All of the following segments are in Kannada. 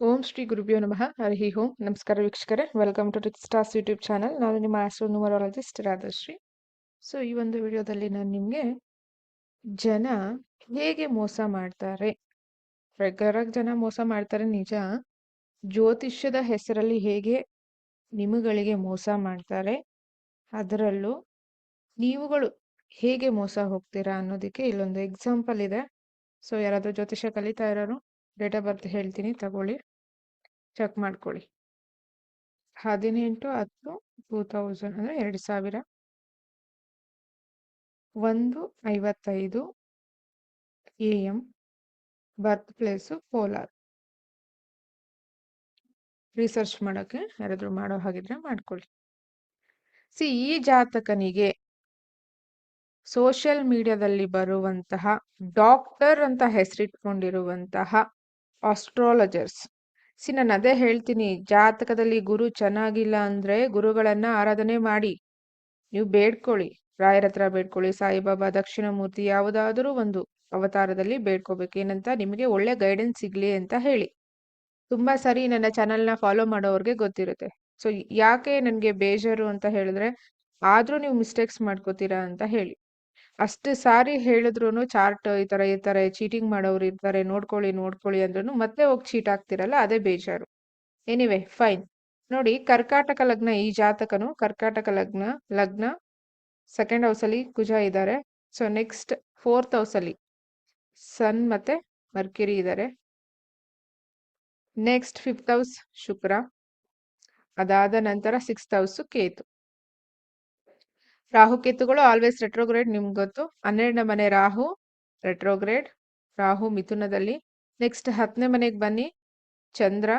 ಓಂ ಶ್ರೀ ಗುರುಭ್ಯೋ ನಮಃ. ಹರಿ ಓಂ. ನಮಸ್ಕಾರ ವೀಕ್ಷಕರೇ. Welcome to rich stars YouTube channel ನಾನು ನಿಮ್ಮ ಆಸ್ಟ್ರೋ ನ್ಯೂಮರಾಲಜಿಸ್ಟ್ ರಾಧಶ್ರೀ. ಸೊ ಈ ಒಂದು ವಿಡಿಯೋದಲ್ಲಿ ನಾನು ನಿಮಗೆ ಜನ ಹೇಗೆ ಮೋಸ ಮಾಡ್ತಾರೆ? ರೆಗ್ಯುಲರ್ ಆಗಿ ಜನ ಮೋಸ ಮಾಡ್ತಾರೆ ನಿಜ. ಜ್ಯೋತಿಷ್ಯದ ಹೆಸರಲ್ಲಿ ಹೇಗೆ ನಿಮಗಳಿಗೆ ಮೋಸ ಮಾಡ್ತಾರೆ? ಅದರಲ್ಲೂ ನೀವುಗಳು ಹೇಗೆ ಮೋಸ ಹೋಗ್ತೀರಾ ಅನ್ನೋದಕ್ಕೆ ಇಲ್ಲೊಂದು ಎಕ್ಸಾಂಪಲ್ ಇದೆ. ಸೊ ಯಾರಾದರೂ ಜ್ಯೋತಿಷ್ಯ ಕಲಿತಾ ಇರೋರು ಡೇಟ್ ಬರ್ತ್ ಹೇಳ್ತೀನಿ, ತಗೊಳ್ಳಿ. ಚೆಕ್ ಮಾಡ್ಕೊಳ್ಳಿ. ಹದಿನೆಂಟು ಹತ್ತು ಟೂ ತೌಸಂಡ್ ಅಂದರೆ ಎರಡು ಸಾವಿರ. ಒಂದು ಐವತ್ತೈದು A M birth place Kolar. Research ಮಾಡೋಕ್ಕೆ ಯಾರಾದರೂ ಮಾಡೋ ಹಾಗಿದ್ರೆ ಮಾಡ್ಕೊಳ್ಳಿ. ಸಿ ಈ ಜಾತಕನಿಗೆ ಸೋಷಿಯಲ್ ಮೀಡಿಯಾದಲ್ಲಿ ಬರುವಂತಹ ಡಾಕ್ಟರ್ ಅಂತ ಹೆಸರಿಟ್ಕೊಂಡಿರುವಂತಹ ಆಸ್ಟ್ರಾಲಜರ್ಸ್ ಸಿ, ನಾನು ಅದೇ ಹೇಳ್ತೀನಿ. ಜಾತಕದಲ್ಲಿ ಗುರು ಚೆನ್ನಾಗಿಲ್ಲ ಅಂದ್ರೆ ಗುರುಗಳನ್ನ ಆರಾಧನೆ ಮಾಡಿ. ನೀವು ಬೇಡ್ಕೊಳ್ಳಿ. ರಾಯರ ಹತ್ರ ಬೇಡ್ಕೊಳ್ಳಿ. ಸಾಯಿಬಾಬಾ ದಕ್ಷಿಣ ಮೂರ್ತಿ ಯಾವುದಾದರೂ ಒಂದು ಅವತಾರದಲ್ಲಿ ಬೇಡ್ಕೋಬೇಕು. ಏನಂತ ನಿಮಗೆ ಒಳ್ಳೆ ಗೈಡೆನ್ಸ್ ಸಿಗ್ಲಿ ಅಂತ ಹೇಳಿ. ತುಂಬಾ ಸರಿ ನನ್ನ ಚಾನಲ್ನ ಫಾಲೋ ಮಾಡೋವ್ರಿಗೆ ಗೊತ್ತಿರುತ್ತೆ. ಸೊ ಯಾಕೆ ನನಗೆ ಬೇಜಾರು ಅಂತ ಹೇಳಿದ್ರೆ ಆದ್ರೂ ನೀವು ಮಿಸ್ಟೇಕ್ಸ್ ಮಾಡ್ಕೋತೀರಾ ಅಂತ ಹೇಳಿ. ಅಷ್ಟು ಸಾರಿ ಹೇಳಿದ್ರು ಚಾರ್ಟ್ ಈ ತರ ಇರ್ತಾರೆ ಚೀಟಿಂಗ್ ಮಾಡೋರು ಇರ್ತಾರೆ, ನೋಡ್ಕೊಳ್ಳಿ ನೋಡ್ಕೊಳ್ಳಿ ಅಂದ್ರೂ ಮತ್ತೆ ಹೋಗಿ ಚೀಟ್ ಆಗ್ತಿರಲ್ಲ ಅದೇ ಬೇಜಾರು. ಎನಿವೆ ಫೈನ್ ನೋಡಿ, ಕರ್ಕಾಟಕ ಲಗ್ನ, ಈ ಜಾತಕನು ಕರ್ಕಾಟಕ ಲಗ್ನ ಲಗ್ನ ಸೆಕೆಂಡ್ ಹೌಸ್ ಅಲ್ಲಿ ಕುಜ ಇದ್ದಾರೆ ಸೊ ನೆಕ್ಸ್ಟ್ ಫೋರ್ತ್ ಹೌಸ್ ಅಲ್ಲಿ ಸನ್ ಮತ್ತೆ ಮರ್ಕಿರಿ ಇದ್ದಾರೆ ನೆಕ್ಸ್ಟ್ ಫಿಫ್ತ್ ಹೌಸ್ ಶುಕ್ರ. ಅದಾದ ನಂತರ ಸಿಕ್ಸ್ತ್ ಹೌಸ್ ಕೇತು. ರಾಹು ಕೇತುಗಳು ಆಲ್ವೇಸ್ ರೆಟ್ರೋಗ್ರೇಡ್ ನಿಮ್ಗೆ ಗೊತ್ತು. ಹನ್ನೆರಡನೇ ಮನೆ ರಾಹು ರೆಟ್ರೋಗ್ರೇಡ್ ರಾಹು ಮಿಥುನದಲ್ಲಿ. ನೆಕ್ಸ್ಟ್ ಹತ್ತನೇ ಮನೆಗೆ ಬನ್ನಿ. ಚಂದ್ರ.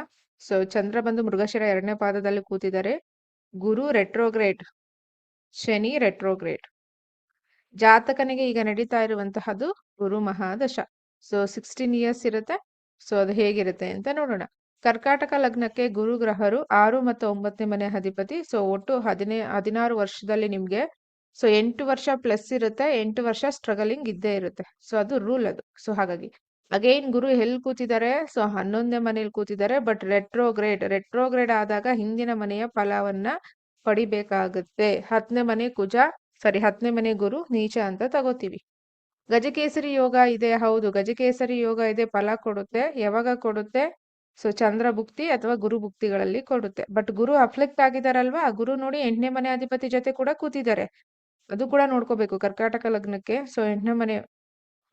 ಸೊ ಚಂದ್ರ ಬಂದು ಮೃಗಶಿರ ಎರಡನೇ ಪಾದದಲ್ಲಿ ಕೂತಿದ್ದಾರೆ. ಗುರು ರೆಟ್ರೋಗ್ರೇಡ್ ಶನಿ ರೆಟ್ರೋಗ್ರೇಡ್ ಜಾತಕನಿಗೆ ಈಗ ನಡೀತಾ ಇರುವಂತಹದ್ದು ಗುರು ಮಹಾದಶ. ಸೊ ಸಿಕ್ಸ್ಟೀನ್ ಇಯರ್ಸ್ ಇರುತ್ತೆ. ಸೊ ಅದು ಹೇಗಿರುತ್ತೆ ಅಂತ ನೋಡೋಣ. ಕರ್ಕಾಟಕ ಲಗ್ನಕ್ಕೆ ಗುರು ಗ್ರಹರು ಆರು ಮತ್ತು ಒಂಬತ್ತನೇ ಮನೆ ಅಧಿಪತಿ. ಸೊ ಒಟ್ಟು ಹದಿನೇ, ಹದಿನಾರು ವರ್ಷದಲ್ಲಿ ನಿಮ್ಗೆ ಸೊ ಎಂಟು ವರ್ಷ ಪ್ಲಸ್ ಇರುತ್ತೆ, ಎಂಟು ವರ್ಷ ಸ್ಟ್ರಗಲಿಂಗ್ ಇದ್ದೇ ಇರುತ್ತೆ. ಸೊ ಅದು ರೂಲ್ ಅದು. ಸೊ ಹಾಗಾಗಿ ಅಗೈನ್ ಗುರು ಎಲ್ಲಿ ಕೂತಿದ್ದಾರೆ? ಸೊ ಹನ್ನೊಂದನೇ ಮನೇಲಿ ಕೂತಿದ್ದಾರೆ ಬಟ್ ರೆಟ್ರೋಗ್ರೇಡ್ ರೆಟ್ರೋಗ್ರೇಡ್ ಆದಾಗ ಹಿಂದಿನ ಮನೆಯ ಫಲವನ್ನ ಪಡಿಬೇಕಾಗುತ್ತೆ. ಹತ್ತನೇ ಮನೆ ಕುಜ ಸಾರಿ ಹತ್ತನೇ ಮನೆ ಗುರು ನೀಚ ಅಂತ ತಗೋತೀವಿ. ಗಜಕೇಸರಿ ಯೋಗ ಇದೆ, ಹೌದು. ಗಜಕೇಸರಿ ಯೋಗ ಇದೆ, ಫಲ ಕೊಡುತ್ತೆ, ಯಾವಾಗ ಕೊಡುತ್ತೆ? ಸೊ ಚಂದ್ರ ಭುಕ್ತಿ ಅಥವಾ ಗುರು ಭುಕ್ತಿಗಳಲ್ಲಿ ಕೊಡುತ್ತೆ. ಬಟ್ ಗುರು ಅಫ್ಲೆಕ್ಟ್ ಆಗಿದಾರಲ್ವಾ ಗುರು ನೋಡಿ ಎಂಟನೇ ಮನೆ ಅಧಿಪತಿ ಜೊತೆ ಕೂಡ ಕೂತಿದ್ದಾರೆ. ಅದು ಕೂಡ ನೋಡ್ಕೋಬೇಕು. ಕರ್ಕಾಟಕ ಲಗ್ನಕ್ಕೆ ಸೊ ಎಂಟನೇ ಮನೆ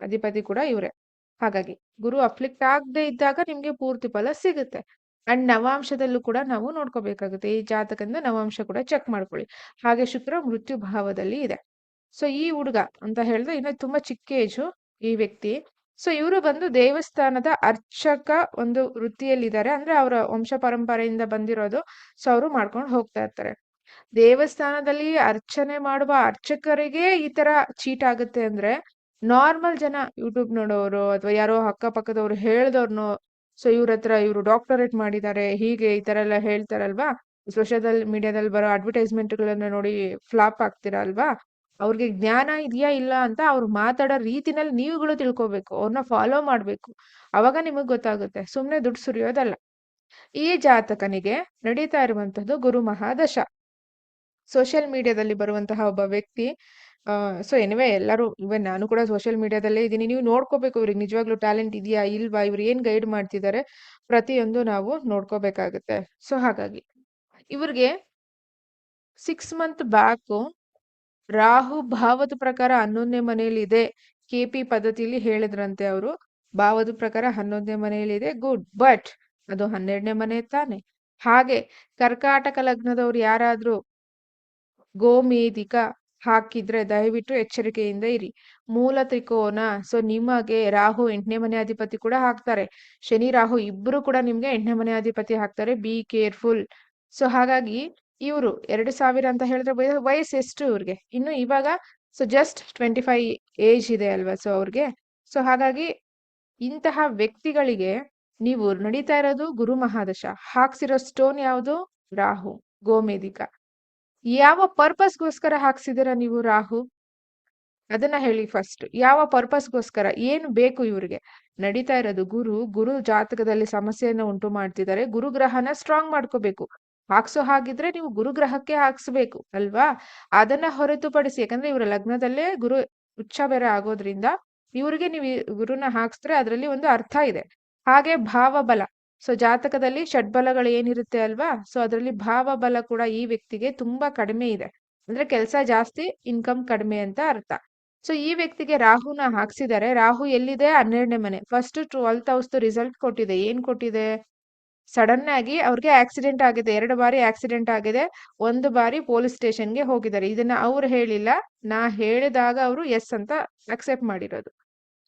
ಅಧಿಪತಿ ಕೂಡ ಇವ್ರೆ. ಹಾಗಾಗಿ ಗುರು ಅಫ್ಲಿಕ್ಟ್ ಆಗದೆ ಇದ್ದಾಗ ನಿಮ್ಗೆ ಪೂರ್ತಿ ಫಲ ಸಿಗುತ್ತೆ. ಅಂಡ್ ನವಾಂಶದಲ್ಲೂ ಕೂಡ ನಾವು ನೋಡ್ಕೋಬೇಕಾಗುತ್ತೆ. ಈ ಜಾತಕದಿಂದ ನವಾಂಶ ಕೂಡ ಚೆಕ್ ಮಾಡ್ಕೊಳ್ಳಿ. ಹಾಗೆ ಶುಕ್ರ ಮೃತ್ಯು ಭಾವದಲ್ಲಿ ಇದೆ. ಸೊ ಈ ಹುಡುಗ ಅಂತ ಹೇಳಿದ್ರೆ ಇನ್ನು ತುಂಬಾ ಚಿಕ್ಕ ಏಜು ಈ ವ್ಯಕ್ತಿ. ಸೊ ಇವರು ಬಂದು ದೇವಸ್ಥಾನದ ಅರ್ಚಕ ಒಂದು ವೃತ್ತಿಯಲ್ಲಿದ್ದಾರೆ. ಅಂದ್ರೆ ಅವರ ವಂಶ ಪರಂಪರೆಯಿಂದ ಬಂದಿರೋದು. ಸೊ ಅವರು ಮಾಡ್ಕೊಂಡು ಹೋಗ್ತಾ ಇರ್ತಾರೆ. ದೇವಸ್ಥಾನದಲ್ಲಿ ಅರ್ಚನೆ ಮಾಡುವ ಅರ್ಚಕರಿಗೆ ಈ ತರ ಚೀಟ್ ಆಗುತ್ತೆ ಅಂದ್ರೆ ನಾರ್ಮಲ್ ಜನ ಯೂಟ್ಯೂಬ್ ನೋಡೋರು ಅಥವಾ ಯಾರೋ ಅಕ್ಕಪಕ್ಕದವ್ರು ಹೇಳ್ದವ್ರನ್ನೋ ಸೊ ಇವ್ರ ಹತ್ರ ಇವರು ಡಾಕ್ಟರೇಟ್ ಮಾಡಿದ್ದಾರೆ ಹೀಗೆ ಈ ತರ ಎಲ್ಲ ಹೇಳ್ತಾರಲ್ವಾ? ಸೋಷಿಯಲ್ ಮೀಡಿಯಾದಲ್ಲಿ ಬರೋ ಅಡ್ವರ್ಟೈಸ್ಮೆಂಟ್ಗಳನ್ನ ನೋಡಿ ಫ್ಲಾಪ್ ಆಗ್ತೀರಾ ಅಲ್ವಾ? ಅವ್ರಿಗೆ ಜ್ಞಾನ ಇದೆಯಾ ಇಲ್ಲ ಅಂತ ಅವ್ರು ಮಾತಾಡೋ ರೀತಿನಲ್ಲಿ ನೀವುಗಳು ತಿಳ್ಕೊಬೇಕು ಅವ್ರನ್ನ ಫಾಲೋ ಮಾಡ್ಬೇಕು. ಅವಾಗ ನಿಮಗ್ ಗೊತ್ತಾಗುತ್ತೆ. ಸುಮ್ನೆ ದುಡ್ಡು ಸುರಿಯೋದಲ್ಲ. ಈ ಜಾತಕನಿಗೆ ನಡೀತಾ ಇರುವಂತದ್ದು ಗುರು ಮಹಾದಶ. ಸೋಷಿಯಲ್ ಮೀಡಿಯಾದಲ್ಲಿ ಬರುವಂತಹ ಒಬ್ಬ ವ್ಯಕ್ತಿ ಸೊ ಎನಿವೆ ಎಲ್ಲರೂ ಇವನ್ ನಾನು ಕೂಡ ಸೋಷಿಯಲ್ ಮೀಡಿಯಾದಲ್ಲೇ ಇದ್ದೀನಿ. ನೀವು ನೋಡ್ಕೋಬೇಕು, ಇವ್ರಿಗೆ ನಿಜವಾಗ್ಲೂ ಟ್ಯಾಲೆಂಟ್ ಇದೆಯಾ ಇಲ್ವಾ, ಇವ್ರು ಏನ್ ಗೈಡ್ ಮಾಡ್ತಿದ್ದಾರೆ ಪ್ರತಿಯೊಂದು ನಾವು ನೋಡ್ಕೋಬೇಕಾಗುತ್ತೆ. ಸೊ ಹಾಗಾಗಿ, ಇವ್ರಿಗೆ ಸಿಕ್ಸ್ ಮಂತ್ ಬ್ಯಾಕು ರಾಹು ಭಾವದ ಪ್ರಕಾರ ಹನ್ನೊಂದನೇ ಮನೆಯಲ್ಲಿ ಇದೆ ಕೆ ಪಿ ಪದ್ಧತಿಯಲ್ಲಿ ಹೇಳಿದ್ರಂತೆ ಅವರು. ಭಾವದ ಪ್ರಕಾರ ಹನ್ನೊಂದನೇ ಮನೆಯಲ್ಲಿ ಇದೆ ಗುಡ್ ಬಟ್ ಅದು ಹನ್ನೆರಡನೇ ಮನೆ ತಾನೆ. ಹಾಗೆ ಕರ್ಕಾಟಕ ಲಗ್ನದವ್ರು ಯಾರಾದ್ರೂ ಗೋಮೇಧಿಕ ಹಾಕಿದ್ರೆ ದಯವಿಟ್ಟು ಎಚ್ಚರಿಕೆಯಿಂದ ಇರಿ. ಮೂಲ ತ್ರಿಕೋನ ಸೊ ನಿಮಗೆ ರಾಹು ಎಂಟನೇ ಮನೆ ಅಧಿಪತಿ ಕೂಡ ಹಾಕ್ತಾರೆ. ಶನಿ, ರಾಹು ಇಬ್ರು ಕೂಡ ನಿಮ್ಗೆ ಎಂಟನೇ ಮನೆ ಅಧಿಪತಿ ಹಾಕ್ತಾರೆ. ಬಿ ಕೇರ್ಫುಲ್ ಸೊ ಹಾಗಾಗಿ ಇವರು ಎರಡು ಸಾವಿರ ಅಂತ ಹೇಳಿದ್ರೆ ವಯಸ್ಸು ಎಷ್ಟು ಇವ್ರಿಗೆ? ಇನ್ನು ಇವಾಗ so just twenty five age ಇದೆ ಅಲ್ವಾ ಸೊ ಅವ್ರಿಗೆ. ಸೊ ಹಾಗಾಗಿ ಇಂತಹ ವ್ಯಕ್ತಿಗಳಿಗೆ ನೀವು ನಡೀತಾ ಇರೋದು ಗುರು ಮಹಾದಶ. ಹಾಕ್ಸಿರೋ ಸ್ಟೋನ್ ಯಾವುದು? ರಾಹು ಗೋಮೇಧಿಕ ಯಾವ ಪರ್ಪಸ್ಗೋಸ್ಕರ ಹಾಕ್ಸಿದಿರ ನೀವು ರಾಹು? ಅದನ್ನ ಹೇಳಿ ಫಸ್ಟ್ ಯಾವ ಪರ್ಪಸ್ಗೋಸ್ಕರ? ಏನು ಬೇಕು ಇವ್ರಿಗೆ? ನಡೀತಾ ಇರೋದು ಗುರು ಗುರು ಜಾತಕದಲ್ಲಿ ಸಮಸ್ಯೆಯನ್ನ ಉಂಟು ಮಾಡ್ತಿದ್ದಾರೆ. ಗುರುಗ್ರಹನ ಸ್ಟ್ರಾಂಗ್ ಮಾಡ್ಕೋಬೇಕು. ಹಾಕ್ಸೋ ಹಾಗಿದ್ರೆ ನೀವು ಗುರುಗ್ರಹಕ್ಕೆ ಹಾಕ್ಸ್ಬೇಕು, ಅಲ್ವಾ? ಅದನ್ನ ಹೊರತುಪಡಿಸಿ, ಯಾಕಂದ್ರೆ ಇವರ ಲಗ್ನದಲ್ಲೇ ಗುರು ಉಚ್ಚ ಬೇರೆ ಆಗೋದ್ರಿಂದ ಇವ್ರಿಗೆ ನೀವು ಗುರುನ ಹಾಕ್ಸಿದ್ರೆ ಅದರಲ್ಲಿ ಒಂದು ಅರ್ಥ ಇದೆ. ಹಾಗೆ ಭಾವಬಲ. ಸೊ ಜಾತಕದಲ್ಲಿ ಷಡ್ಬಲಗಳು ಏನಿರುತ್ತೆ ಅಲ್ವಾ? ಸೊ ಅದರಲ್ಲಿ ಭಾವಬಲ ಕೂಡ ಈ ವ್ಯಕ್ತಿಗೆ ತುಂಬಾ ಕಡಿಮೆ ಇದೆ. ಅಂದ್ರೆ ಕೆಲಸ ಜಾಸ್ತಿ ಇನ್ಕಮ್ ಕಡಿಮೆ ಅಂತ ಅರ್ಥ. ಸೊ ಈ ವ್ಯಕ್ತಿಗೆ ರಾಹುನ ಹಾಕ್ಸಿದ್ದಾರೆ ರಾಹು ಎಲ್ಲಿದೆ? ಹನ್ನೆರಡನೇ ಮನೆ. ಫಸ್ಟ್ ಟ್ವೆಲ್ತ್ ಹೌಸ್ ರಿಸಲ್ಟ್ ಕೊಟ್ಟಿದೆ. ಏನ್ ಕೊಟ್ಟಿದೆ? ಸಡನ್ ಆಗಿ ಅವ್ರಿಗೆ ಆಕ್ಸಿಡೆಂಟ್ ಆಗಿದೆ. ಎರಡು ಬಾರಿ ಆಕ್ಸಿಡೆಂಟ್ ಆಗಿದೆ. ಒಂದು ಬಾರಿ ಪೊಲೀಸ್ ಸ್ಟೇಷನ್ಗೆ ಹೋಗಿದ್ದಾರೆ. ಇದನ್ನ ಅವ್ರು ಹೇಳಿಲ್ಲ. ನಾ ಹೇಳಿದಾಗ ಅವರು ಎಸ್ ಅಂತ ಅಕ್ಸೆಪ್ಟ್ ಮಾಡಿರೋದು.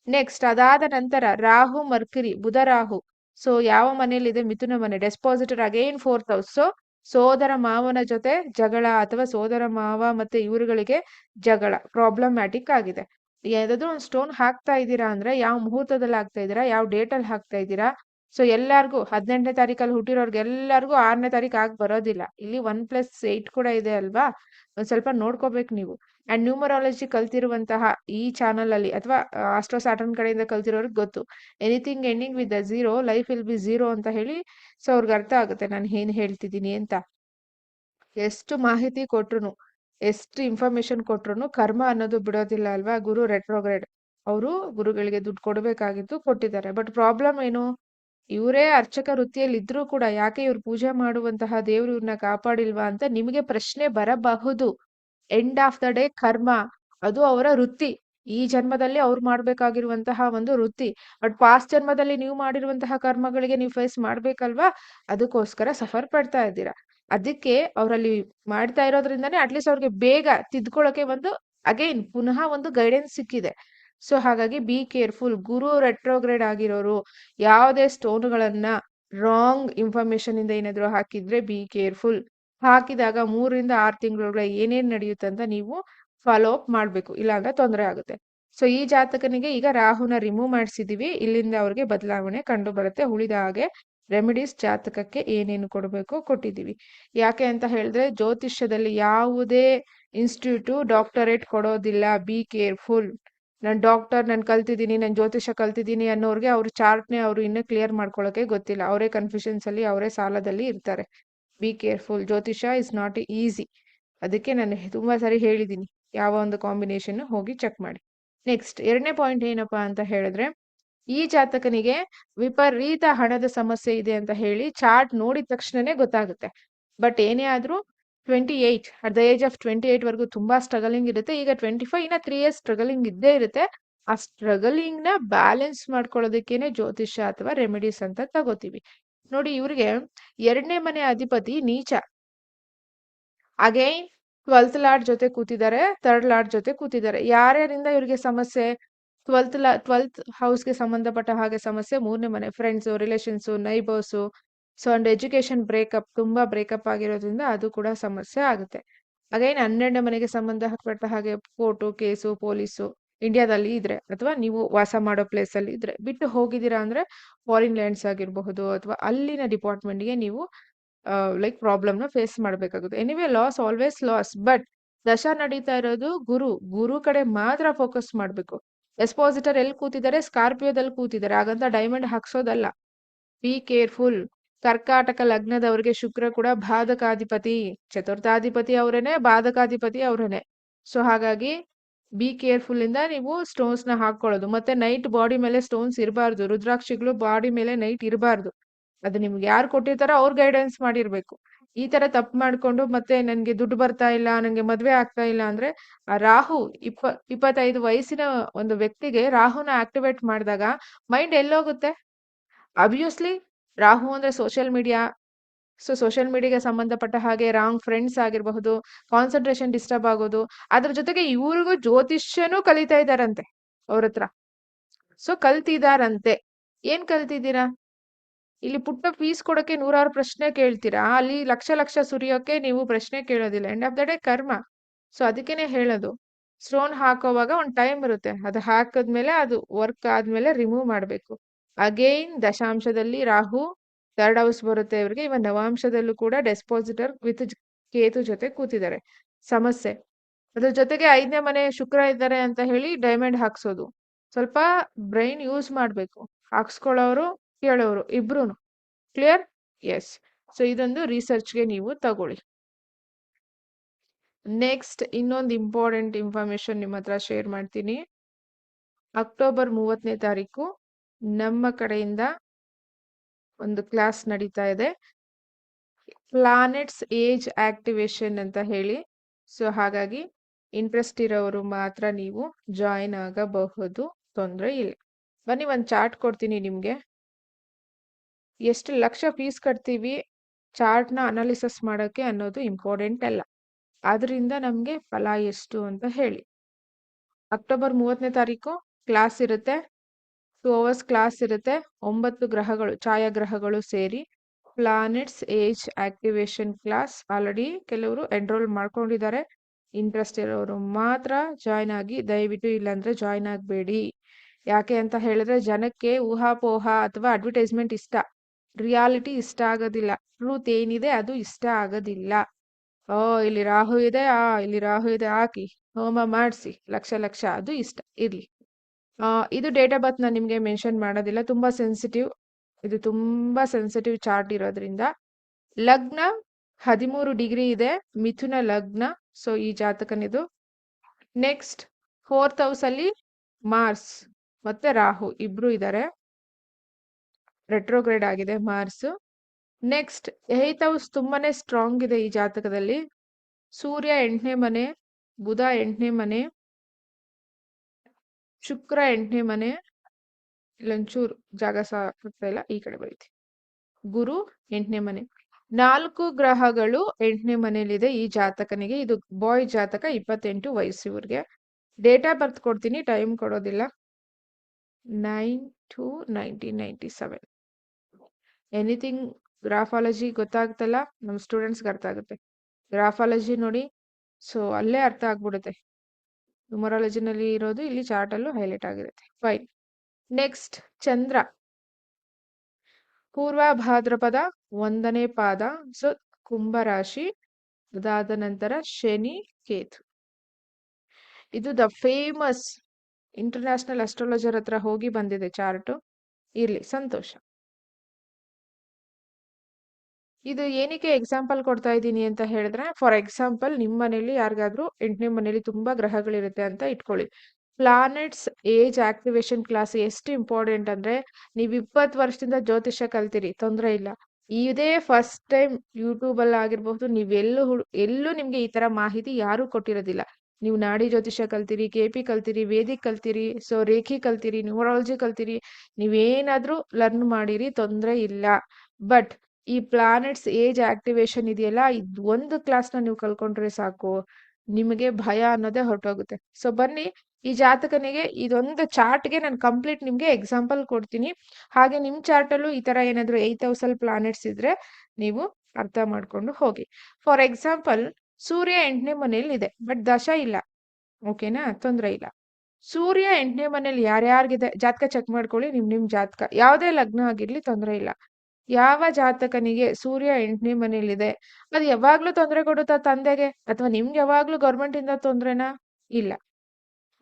ನೆಕ್ಸ್ಟ್ ಅದಾದ ನಂತರ ರಾಹು, ಮರ್ಕರಿ, ಬುಧ ರಾಹು. ಸೊ ಯಾವ ಮನೆಯಲ್ಲಿದೆ ಮಿಥುನ ಮನೆ dispositor again fourth house so ಸೋದರ ಮಾವನ ಜೊತೆ ಜಗಳ ಅಥವಾ ಸೋದರ ಮಾವ ಮತ್ತೆ ಇವರುಗಳಿಗೆ ಜಗಳ ಪ್ರಾಬ್ಲಮ್ಯಾಟಿಕ್ ಆಗಿದೆ. ಯಾವ್ದಾದ್ರು ಒಂದು ಸ್ಟೋನ್ ಹಾಕ್ತಾ ಇದ್ದೀರಾ ಅಂದ್ರೆ ಯಾವ ಮುಹೂರ್ತದಲ್ಲಿ ಹಾಕ್ತಾ ಇದ್ದೀರಾ, ಯಾವ ಡೇಟ್ ಅಲ್ಲಿ ಹಾಕ್ತಾ ಇದ್ದೀರಾ? ಸೊ ಎಲ್ಲಾರ್ಗೂ ಹದಿನೆಂಟನೇ ತಾರೀಕಲ್ಲಿ ಹುಟ್ಟಿರೋರ್ಗೆ ಎಲ್ಲರಿಗೂ ಆರನೇ ತಾರೀಕು ಆಗಿ ಬರೋದಿಲ್ಲ. ಇಲ್ಲಿ ಒನ್ ಪ್ಲಸ್ ಏಟ್ ಕೂಡ ಇದೆ ಅಲ್ವಾ? ಒಂದ್ ಸ್ವಲ್ಪ ನೋಡ್ಕೋಬೇಕು ನೀವು. ಅಂಡ್ ನ್ಯೂಮರಾಲಜಿ ಕಲ್ತಿರುವಂತಹ ಈ ಚಾನಲ್ ಅಲ್ಲಿ ಅಥವಾ ಆಸ್ಟ್ರೋ ಸ್ಯಾಟರ್ನ್ ಕಡೆಯಿಂದ ಕಲ್ತಿರೋರಿಗೆ ಗೊತ್ತು. Anything ending with the zero life will be zero ಅಂತ ಹೇಳಿ ಸೊ ಅವ್ರಿಗೆ ಅರ್ಥ ಆಗುತ್ತೆ. ನಾನು ಏನ್ ಹೇಳ್ತಿದ್ದೀನಿ ಅಂತ. ಎಷ್ಟು ಮಾಹಿತಿ ಕೊಟ್ರು ಎಷ್ಟು ಇನ್ಫಾರ್ಮೇಶನ್ ಕೊಟ್ರು ಕರ್ಮ ಅನ್ನೋದು ಬಿಡೋದಿಲ್ಲ ಅಲ್ವಾ? ಗುರು ರೆಟ್ರೋಗ್ರೇಡ್ ಅವರು ಗುರುಗಳಿಗೆ ದುಡ್ಡು ಕೊಡಬೇಕಾಗಿತ್ತು ಕೊಟ್ಟಿದ್ದಾರೆ. ಬಟ್ ಪ್ರಾಬ್ಲಮ್ ಏನು? ಇವರೇ ಅರ್ಚಕ ವೃತ್ತಿಯಲ್ಲಿ ಇದ್ರೂ ಕೂಡ ಯಾಕೆ ಇವ್ರು ಪೂಜೆ ಮಾಡುವಂತಹ ದೇವ್ರು ಇವ್ರನ್ನ ಕಾಪಾಡಿಲ್ವಾ ಅಂತ ನಿಮಗೆ ಪ್ರಶ್ನೆ ಬರಬಹುದು. ಎಂಡ್ ಆಫ್ ದ ಡೇ ಕರ್ಮ, ಅದು ಅವರ ವೃತ್ತಿ. ಈ ಜನ್ಮದಲ್ಲಿ ಅವ್ರು ಮಾಡ್ಬೇಕಾಗಿರುವಂತಹ ಒಂದು ವೃತ್ತಿ. ಬಟ್ ಪಾಸ್ಟ್ ಜನ್ಮದಲ್ಲಿ ನೀವು ಮಾಡಿರುವಂತಹ ಕರ್ಮಗಳಿಗೆ ನೀವು ಫೇಸ್ ಮಾಡ್ಬೇಕಲ್ವಾ? ಅದಕ್ಕೋಸ್ಕರ ಸಫರ್ ಪಡ್ತಾ ಇದ್ದೀರಾ. ಅದಕ್ಕೆ ಅವರಲ್ಲಿ ಮಾಡ್ತಾ ಇರೋದ್ರಿಂದಾನೇ ಅಟ್ಲೀಸ್ಟ್ ಅವ್ರಿಗೆ ಬೇಗ ತಿದ್ಕೊಳ್ಳೋಕೆ ಒಂದು ಅಗೈನ್ ಪುನಃ ಒಂದು ಗೈಡೆನ್ಸ್ ಸಿಕ್ಕಿದೆ. ಸೊ ಹಾಗಾಗಿ ಬಿ ಕೇರ್ಫುಲ್ ಗುರು ರೆಟ್ರೋಗ್ರೇಡ್ ಆಗಿರೋರು, ಯಾವುದೇ ಸ್ಟೋನ್ಗಳನ್ನ ರಾಂಗ್ ಇನ್ಫಾರ್ಮೇಶನ್ ಇಂದ ಏನಾದ್ರು ಹಾಕಿದ್ರೆ ಬಿ ಕೇರ್ಫುಲ್ ಹಾಕಿದಾಗ ಮೂರರಿಂದ ಆರು ಏನೇನ್ ನಡೆಯುತ್ತೆ ಅಂತ ನೀವು ಫಾಲೋ ಅಪ್ ಮಾಡ್ಬೇಕು. ಇಲ್ಲಾಂದ್ರೆ ತೊಂದರೆ ಆಗುತ್ತೆ. ಸೊ ಈ ಜಾತಕನಿಗೆ ಈಗ ರಾಹುನ ರಿಮೂವ್ ಮಾಡಿಸಿದೀವಿ. ಇಲ್ಲಿಂದ ಅವ್ರಿಗೆ ಬದಲಾವಣೆ ಕಂಡು ಬರುತ್ತೆ ಉಳಿದ ಹಾಗೆ ರೆಮಿಡೀಸ್ ಜಾತಕಕ್ಕೆ ಏನೇನು ಕೊಡಬೇಕು ಕೊಟ್ಟಿದ್ದೀವಿ. ಯಾಕೆ ಅಂತ ಹೇಳಿದ್ರೆ ಜ್ಯೋತಿಷ್ಯದಲ್ಲಿ ಯಾವುದೇ ಇನ್ಸ್ಟಿಟ್ಯೂಟು ಡಾಕ್ಟರೇಟ್ ಕೊಡೋದಿಲ್ಲ. ಬಿ ಕೇರ್ಫುಲ್ ನಾನು ಡಾಕ್ಟರ್ ನಾನು ಕಲ್ತಿದ್ದೀನಿ, ನಾನು ಜ್ಯೋತಿಷ್ಯ ಕಲ್ತಿದ್ದೀನಿ ಅನ್ನೋರಿಗೆ ಅವ್ರ ಚಾರ್ಟ್ನೇ ಅವರು ಇನ್ನೂ ಕ್ಲಿಯರ್ ಮಾಡ್ಕೊಳ್ಳೋಕೆ ಗೊತ್ತಿಲ್ಲ. ಅವರೇ ಕನ್ಫ್ಯೂಷನ್ಸ್ ಅಲ್ಲಿ, ಅವರೇ ಸಾಲದಲ್ಲಿ ಇರ್ತಾರೆ. Be careful jyotisha is not easy ಅದಕ್ಕೆ ನಾನು ತುಂಬ ಸರಿ ಹೇಳಿದ್ದೀನಿ ಯಾವ ಒಂದು ಕಾಂಬಿನೇಷನ್ ಹೋಗಿ ಚೆಕ್ ಮಾಡಿ. ನೆಕ್ಸ್ಟ್ ಎರಡನೇ ಪಾಯಿಂಟ್ ಏನಪ್ಪಾ ಅಂತ ಹೇಳಿದ್ರೆ, ಈ ಜಾತಕನಿಗೆ ವಿಪರೀತ ಹಣದ ಸಮಸ್ಯೆ ಇದೆ ಅಂತ ಹೇಳಿ ಚಾರ್ಟ್ ನೋಡಿದ ತಕ್ಷಣನೇ ಗೊತ್ತಾಗುತ್ತೆ. ಬಟ್ ಏನೇ ಆದ್ರೂ twenty eight at the age of twenty eight ವರೆಗೂ ತುಂಬಾ ಸ್ಟ್ರಗಲಿಂಗ್ ಇರುತ್ತೆ. ಈಗ ಟ್ವೆಂಟಿ ಫೈವ್ ಇನ್ನ ತ್ರೀ ಇಯರ್ಸ್ ಸ್ಟ್ರಗಲಿಂಗ್ ಇದ್ದೇ ಇರುತ್ತೆ. ಆ ಸ್ಟ್ರಗಲಿಂಗ್ನ ಬ್ಯಾಲೆನ್ಸ್ ಮಾಡ್ಕೊಳ್ಳೋದಕ್ಕೇನೆ ಜ್ಯೋತಿಷ ಅಥವಾ ರೆಮಿಡೀಸ್ ಅಂತ ತಗೋತೀವಿ. ನೋಡಿ ಇವ್ರಿಗೆ ಎರಡನೇ ಮನೆ ಅಧಿಪತಿ ನೀಚ. ಅಗೈನ್ ಟ್ವೆಲ್ತ್ ಲಾರ್ಡ್ ಜೊತೆ ಕೂತಿದ್ದಾರೆ ಥರ್ಡ್ ಲಾರ್ಡ್ ಜೊತೆ ಕೂತಿದ್ದಾರೆ. ಯಾರ್ಯಾರಿಂದ ಇವ್ರಿಗೆ ಸಮಸ್ಯೆ? ಟ್ವೆಲ್ತ್ ಲಾ ಟ್ವೆಲ್ತ್ ಹೌಸ್ಗೆ ಸಂಬಂಧಪಟ್ಟ ಹಾಗೆ ಸಮಸ್ಯೆ, ಮೂರನೇ ಮನೆ. Friends relations neighbours so and education breakup ತುಂಬಾ ಬ್ರೇಕಪ್ ಆಗಿರೋದ್ರಿಂದ ಅದು ಕೂಡ ಸಮಸ್ಯೆ ಆಗುತ್ತೆ. ಅಗೈನ್ ಹನ್ನೆರಡನೇ ಮನೆಗೆ ಸಂಬಂಧಪಟ್ಟ ಹಾಗೆ ಕೋರ್ಟು ಕೇಸು ಪೊಲೀಸು ಇಂಡಿಯಾದಲ್ಲಿ ಇದ್ರೆ ಅಥವಾ ನೀವು ವಾಸ ಮಾಡೋ ಪ್ಲೇಸ್ ಅಲ್ಲಿ ಇದ್ರೆ ಬಿಟ್ಟು ಹೋಗಿದ್ದೀರಾ ಅಂದ್ರೆ ಫಾರಿನ್ ಲ್ಯಾಂಡ್ಸ್ ಆಗಿರಬಹುದು ಅಥವಾ ಅಲ್ಲಿನ ಡಿಪಾರ್ಟ್ಮೆಂಟ್ಗೆ ನೀವು ಲೈಕ್ ಪ್ರಾಬ್ಲಮ್ನ ಫೇಸ್ ಮಾಡಬೇಕಾಗುತ್ತೆ. Anyway loss always loss but ದಶ ನಡೀತಾ ಇರೋದು ಗುರು ಗುರು ಕಡೆ ಮಾತ್ರ ಫೋಕಸ್ ಮಾಡ್ಬೇಕು. ಎಸ್ಪೋಸಿಟರ್ ಎಲ್ಲಿ ಕೂತಿದ್ದಾರೆ? ಸ್ಕಾರ್ಪಿಯೋದಲ್ಲಿ ಕೂತಿದ್ದಾರೆ. ಹಾಗಂತ ಡೈಮಂಡ್ ಹಾಕ್ಸೋದಲ್ಲ. ಬಿ ಕೇರ್ಫುಲ್ ಕರ್ಕಾಟಕ ಲಗ್ನದವ್ರಿಗೆ ಶುಕ್ರ ಕೂಡ ಬಾಧಕಾಧಿಪತಿ, ಚತುರ್ಥಾಧಿಪತಿ ಅವರೇನೆ, ಬಾಧಕಾಧಿಪತಿ ಅವರೇನೆ. ಸೊ ಹಾಗಾಗಿ ಬಿ ಕೇರ್ಫುಲ್ ಇಂದ ನೀವು ಸ್ಟೋನ್ಸ್ನ ಹಾಕೊಳ್ಳೋದು. ಮತ್ತೆ ನೈಟ್ ಬಾಡಿ ಮೇಲೆ ಸ್ಟೋನ್ಸ್ ಇರಬಾರ್ದು. ರುದ್ರಾಕ್ಷಿಗಳು ಬಾಡಿ ಮೇಲೆ ನೈಟ್ ಇರಬಾರ್ದು. ಅದು ನಿಮ್ಗೆ ಯಾರು ಕೊಟ್ಟಿರ್ತಾರೋ ಅವ್ರ ಗೈಡೆನ್ಸ್ ಮಾಡಿರ್ಬೇಕು. ಈ ತರ ತಪ್ಪು ಮಾಡ್ಕೊಂಡು ಮತ್ತೆ ನನ್ಗೆ ದುಡ್ಡು ಬರ್ತಾ ಇಲ್ಲ, ನಂಗೆ ಮದ್ವೆ ಆಗ್ತಾ ಇಲ್ಲ ಅಂದ್ರೆ, ಆ ರಾಹು ಇಪ್ಪ, ಇಪ್ಪತ್ತೈದು ವಯಸ್ಸಿನ ಒಂದು ವ್ಯಕ್ತಿಗೆ ರಾಹುನ ಆಕ್ಟಿವೇಟ್ ಮಾಡಿದಾಗ ಮೈಂಡ್ ಎಲ್ಲೋಗುತ್ತೆ? ಅಬ್ವಿಯಸ್ಲಿ ರಾಹು ಅಂದ್ರೆ ಸೋಷಿಯಲ್ ಮೀಡಿಯಾ ಸೊ ಸೋಷಿಯಲ್ ಮೀಡಿಯಾಗೆ ಸಂಬಂಧಪಟ್ಟ ಹಾಗೆ ರಾಂಗ್ ಫ್ರೆಂಡ್ಸ್ ಆಗಿರಬಹುದು ಕಾನ್ಸಂಟ್ರೇಷನ್ ಡಿಸ್ಟರ್ಬ್ ಆಗೋದು, ಅದ್ರ ಜೊತೆಗೆ ಇವ್ರಿಗೂ ಜ್ಯೋತಿಷ್ಯನೂ ಕಲಿತಾ ಇದ್ದಾರಂತೆ ಅವ್ರ ಹತ್ರ. ಸೊ ಕಲ್ತಿದಾರಂತೆ. ಏನ್ ಕಲ್ತಿದ್ದೀರಾ? ಇಲ್ಲಿ ಪುಟ್ಟ ಫೀಸ್ ಕೊಡೋಕೆ ನೂರಾರು ಪ್ರಶ್ನೆ ಕೇಳ್ತೀರಾ? ಅಲ್ಲಿ ಲಕ್ಷ ಲಕ್ಷ ಸುರಿಯೋಕೆ ನೀವು ಪ್ರಶ್ನೆ ಕೇಳೋದಿಲ್ಲ. End of the day karma. So ಅದಕ್ಕೇನೆ ಹೇಳೋದು. ಸ್ಟೋನ್ ಹಾಕೋವಾಗ ಒಂದು ಟೈಮ್ ಇರುತ್ತೆ. ಅದು ಹಾಕಿದ್ಮೇಲೆ ಅದು ವರ್ಕ್ ಆದ್ಮೇಲೆ ರಿಮೂವ್ ಮಾಡಬೇಕು. ಅಗೈನ್ ದಶಾಂಶದಲ್ಲಿ ರಾಹು ಥರ್ಡ್ ಹೌಸ್ ಬರುತ್ತೆ ಇವರಿಗೆ. ಇವಾಗ ನವಾಂಶದಲ್ಲೂ ಕೂಡ ಡೆಸ್ಪಾಸಿಟರ್ ವಿತ್ ಕೇತು ಜೊತೆ ಕೂತಿದ್ದಾರೆ. ಸಮಸ್ಯೆ. ಅದ್ರ ಜೊತೆಗೆ ಐದನೇ ಮನೆ ಶುಕ್ರ ಇದ್ದಾರೆ ಅಂತ ಹೇಳಿ ಡೈಮಂಡ್ ಹಾಕ್ಸೋದು. ಸ್ವಲ್ಪ ಬ್ರೈನ್ ಯೂಸ್ ಮಾಡಬೇಕು. ಹಾಕ್ಸ್ಕೊಳ್ಳೋರು, ಕೇಳೋರು ಇಬ್ರು ಕ್ಲಿಯರ್? ಎಸ್. ಸೊ, ಇದೊಂದು ರಿಸರ್ಚ್ಗೆ ನೀವು ತಗೊಳ್ಳಿ. ನೆಕ್ಸ್ಟ್ ಇನ್ನೊಂದು ಇಂಪಾರ್ಟೆಂಟ್ ಇನ್ಫಾರ್ಮೇಶನ್ ನಿಮ್ಮ ಹತ್ರ ಶೇರ್ ಮಾಡ್ತೀನಿ. ಅಕ್ಟೋಬರ್ ಮೂವತ್ತನೇ ತಾರೀಕು ನಮ್ಮ ಕಡೆಯಿಂದ ಒಂದು ಕ್ಲಾಸ್ ನಡೀತಾ ಇದೆ. ಪ್ಲಾನೆಟ್ಸ್ ಏಜ್ ಆಕ್ಟಿವೇಶನ್ ಅಂತ ಹೇಳಿ. ಸೊ, ಹಾಗಾಗಿ ಇಂಟ್ರೆಸ್ಟ್ ಇರೋರು ಮಾತ್ರ ನೀವು ಜಾಯಿನ್ ಆಗಬಹುದು. ತೊಂದರೆ ಇಲ್ಲ. ಬನ್ನಿ, ಒಂದು ಚಾರ್ಟ್ ಕೊಡ್ತೀನಿ ನಿಮಗೆ. ಎಷ್ಟು ಲಕ್ಷ ಫೀಸ್ ಕಟ್ತೀವಿ ಚಾರ್ಟ್ನ ಅನಾಲಿಸಿಸ್ ಮಾಡೋಕ್ಕೆ ಅನ್ನೋದು ಇಂಪಾರ್ಟೆಂಟ್ ಅಲ್ಲ. ಆದ್ರಿಂದ ನಮಗೆ ಫಲ ಎಷ್ಟು ಅಂತ ಹೇಳಿ. ಅಕ್ಟೋಬರ್ ಮೂವತ್ತನೇ ತಾರೀಕು ಕ್ಲಾಸ್ ಇರುತ್ತೆ. ಟೂ ಅವರ್ಸ್ ಕ್ಲಾಸ್ ಇರುತ್ತೆ. ಒಂಬತ್ತು ಗ್ರಹಗಳು, ಛಾಯಾಗ್ರಹಗಳು ಸೇರಿ planets age activation class already ಕೆಲವರು ಎನ್ರೋಲ್ ಮಾಡ್ಕೊಂಡಿದ್ದಾರೆ. ಇಂಟ್ರೆಸ್ಟ್ ಇರೋರು ಮಾತ್ರ ಜಾಯ್ನ್ ಆಗಿ ದಯವಿಟ್ಟು ಇಲ್ಲಾಂದ್ರೆ ಜಾಯ್ನ್ ಆಗಬೇಡಿ. ಯಾಕೆ ಅಂತ ಹೇಳಿದ್ರೆ ಜನಕ್ಕೆ ಊಹಾಪೋಹ ಅಥವಾ ಅಡ್ವರ್ಟೈಸ್ಮೆಂಟ್ ಇಷ್ಟ. ರಿಯಾಲಿಟಿ ಇಷ್ಟ ಆಗೋದಿಲ್ಲ. ಟ್ರೂತ್ ಏನಿದೆ ಅದು ಇಷ್ಟ ಆಗೋದಿಲ್ಲ. ಓ, ಇಲ್ಲಿ ರಾಹು ಇದೆ, ಆ, ಇಲ್ಲಿ ರಾಹು ಇದೆ, ಹಾಕಿ ಹೋಮ ಮಾಡಿಸಿ. ಲಕ್ಷ ಲಕ್ಷ, ಅದು ಇಷ್ಟ. ಇರ್ಲಿ. ಇದು ಡೇಟ್ ಆಫ್ ಬರ್ತ್ ನಾನು ನಿಮಗೆ ಮೆನ್ಷನ್ ಮಾಡೋದಿಲ್ಲ. ತುಂಬ ಸೆನ್ಸಿಟಿವ್ ಇದು ತುಂಬಾ ಸೆನ್ಸಿಟಿವ್ ಚಾರ್ಟ್ ಇರೋದ್ರಿಂದ. ಲಗ್ನ ಹದಿಮೂರು ಡಿಗ್ರಿ ಇದೆ, ಮಿಥುನ ಲಗ್ನ ಸೊ ಈ ಜಾತಕನಿದು ನೆಕ್ಸ್ಟ್ ಫೋರ್ತ್ ಹೌಸ್ ಅಲ್ಲಿ ಮಾರ್ಸ್ ಮತ್ತೆ ರಾಹು ಇಬ್ರು ಇದ್ದಾರೆ ರೆಟ್ರೋಗ್ರೇಡ್ ಆಗಿದೆ ಮಾರ್ಸ್ ನೆಕ್ಸ್ಟ್ ಏತ್ ಹೌಸ್ ತುಂಬಾನೇ ಸ್ಟ್ರಾಂಗ್ ಇದೆ ಈ ಜಾತಕದಲ್ಲಿ. ಸೂರ್ಯ ಎಂಟನೇ ಮನೆ, ಬುಧ ಎಂಟನೇ ಮನೆ ಶುಕ್ರ ಎಂಟನೇ ಮನೆ ಇಲ್ಲೊಂಚೂರು ಜಾಗ ಸಾಕಿಲ್ಲ ಈ ಕಡೆ ಬರೀತಿ ಗುರು ಎಂಟನೇ ಮನೆ. ನಾಲ್ಕು ಗ್ರಹಗಳು ಎಂಟನೇ ಮನೆಯಲ್ಲಿದೆ ಈ ಜಾತಕನಿಗೆ. ಇದು ಬಾಯ್ ಜಾತಕ ಇಪ್ಪತ್ತೆಂಟು ವಯಸ್ಸು ಇವ್ರಿಗೆ. ಡೇಟ್ ಆಫ್ ಬರ್ತ್ ಕೊಡ್ತೀನಿ ಟೈಮ್ ಕೊಡೋದಿಲ್ಲ. Nine two nineteen ninety seven anything graphology ಗೊತ್ತಾಗ್ತಲ್ಲ ನಮ್ಮ ಸ್ಟೂಡೆಂಟ್ಸ್ಗೆ ಅರ್ಥ ಆಗುತ್ತೆ. ಗ್ರಾಫಾಲಜಿ ನೋಡಿ ಸೊ ಅಲ್ಲೇ ಅರ್ಥ ಆಗ್ಬಿಡುತ್ತೆ. ನ್ಯೂಮರಾಲಜಿನಲ್ಲಿ ಇರೋದು ಇಲ್ಲಿ ಚಾರ್ಟಲ್ಲೂ ಹೈಲೈಟ್ ಆಗಿರುತ್ತೆ. Fine next Chandra. ಪೂರ್ವ ಭಾದ್ರಪದ ಒಂದನೇ ಪಾದ ಸೊ ಕುಂಭರಾಶಿ, ಅದಾದ ನಂತರ ಶನಿ, ಕೇತು. ಇದು ದ ಫೇಮಸ್ ಇಂಟರ್ನ್ಯಾಷನಲ್ ಅಸ್ಟ್ರಾಲಜರ್ ಹತ್ರ ಹೋಗಿ ಬಂದಿದೆ ಚಾರ್ಟು ಇರ್ಲಿ, ಸಂತೋಷ. ಇದು ಏನಕ್ಕೆ ಎಕ್ಸಾಂಪಲ್ ಕೊಡ್ತಾ ಇದ್ದೀನಿ ಅಂತ ಹೇಳಿದ್ರೆ ಫಾರ್ ಎಕ್ಸಾಂಪಲ್ ನಿಮ್ಮ ಮನೇಲಿ ಯಾರಿಗಾದ್ರೂ ಎಂಟನೇ ಮನೇಲಿ ತುಂಬಾ ಗ್ರಹಗಳಿರುತ್ತೆ ಅಂತ ಇಟ್ಕೊಳ್ಳಿ. ಪ್ಲಾನೆಟ್ಸ್ ಏಜ್ ಆಕ್ಟಿವೇಶನ್ ಕ್ಲಾಸ್ ಎಷ್ಟು ಇಂಪಾರ್ಟೆಂಟ್ ಅಂದ್ರೆ, ನೀವು ಇಪ್ಪತ್ತು ವರ್ಷದಿಂದ ಜ್ಯೋತಿಷ್ಯ ಕಲ್ತಿರಿ, ತೊಂದರೆ ಇಲ್ಲ. ಇದೇ ಫಸ್ಟ್ ಟೈಮ್ ಯೂಟ್ಯೂಬ್ ಅಲ್ಲಿ ಆಗಿರ್ಬಹುದು ನೀವೆಲ್ಲೂ ಎಲ್ಲೂ ಎಲ್ಲೂ ನಿಮ್ಗೆ ಈ ತರ ಮಾಹಿತಿ ಯಾರು ಕೊಟ್ಟಿರೋದಿಲ್ಲ. ನೀವು ನಾಡಿ ಜ್ಯೋತಿಷ್ಯ ಕಲ್ತಿರಿ ಕೆ ಪಿ ಕಲ್ತಿರಿ ವೇದಿಕ್ ಕಲ್ತಿರಿ ಸೊ ರೇಖಿ ಕಲ್ತಿರಿ ನ್ಯೂಮರಾಲಜಿ ಕಲ್ತಿರಿ, ನೀವೇನಾದ್ರೂ ಲರ್ನ್ ಮಾಡಿರಿ, ತೊಂದರೆ ಇಲ್ಲ. ಬಟ್ ಈ ಪ್ಲಾನೆಟ್ಸ್ ಏಜ್ ಆಕ್ಟಿವೇಶನ್ ಇದೆಯಲ್ಲ, ಇದು ಒಂದು ಕ್ಲಾಸ್ನ ನೀವು ಕಲ್ಕೊಂಡ್ರೆ ಸಾಕು. ನಿಮಗೆ ಭಯ ಅನ್ನೋದೇ ಹೊರಟೋಗುತ್ತೆ. ಸೊ ಬನ್ನಿ, ಈ ಜಾತಕನಿಗೆ ಇದೊಂದು ಚಾರ್ಟ್ಗೆ ನಾನು ಕಂಪ್ಲೀಟ್ ನಿಮಗೆ ಎಕ್ಸಾಂಪಲ್ ಕೊಡ್ತೀನಿ. ಹಾಗೆ ನಿಮ್ಮ ಚಾರ್ಟಲ್ಲೂ ಈ ತರ ಏನಾದ್ರು ಏಯ್ಟ್ ಹೌಸಲ್ಲಿ ಪ್ಲಾನೆಟ್ಸ್ ಇದ್ರೆ ನೀವು ಅರ್ಥ ಮಾಡ್ಕೊಂಡು ಹೋಗಿ. ಫಾರ್ ಎಕ್ಸಾಂಪಲ್ ಸೂರ್ಯ ಎಂಟನೇ ಮನೇಲಿ ಇದೆ ಬಟ್ ದಶ ಇಲ್ಲ. ಓಕೆನಾ? ತೊಂದರೆ ಇಲ್ಲ. ಸೂರ್ಯ ಎಂಟನೇ ಮನೇಲಿ ಯಾರ್ಯಾರಿಗಿದೆ? ಜಾತಕ ಚೆಕ್ ಮಾಡ್ಕೊಳ್ಳಿ, ನಿಮ್ ನಿಮ್ ಜಾತಕ. ಯಾವುದೇ ಲಗ್ನ ಆಗಿರ್ಲಿ ತೊಂದರೆ ಇಲ್ಲ. ಯಾವ ಜಾತಕನಿಗೆ ಸೂರ್ಯ ಎಂಟನೇ ಮನೆಯಲ್ಲಿದೆ? ಅದು ಯಾವಾಗ್ಲೂ ತೊಂದರೆ ಕೊಡುತ್ತಾ ತಂದೆಗೆ? ಅಥವಾ ನಿಮ್ಗೆ ಯಾವಾಗ್ಲೂ ಗೌರ್ಮೆಂಟ್ ಇಂದ ತೊಂದ್ರೆನಾ? ಇಲ್ಲ.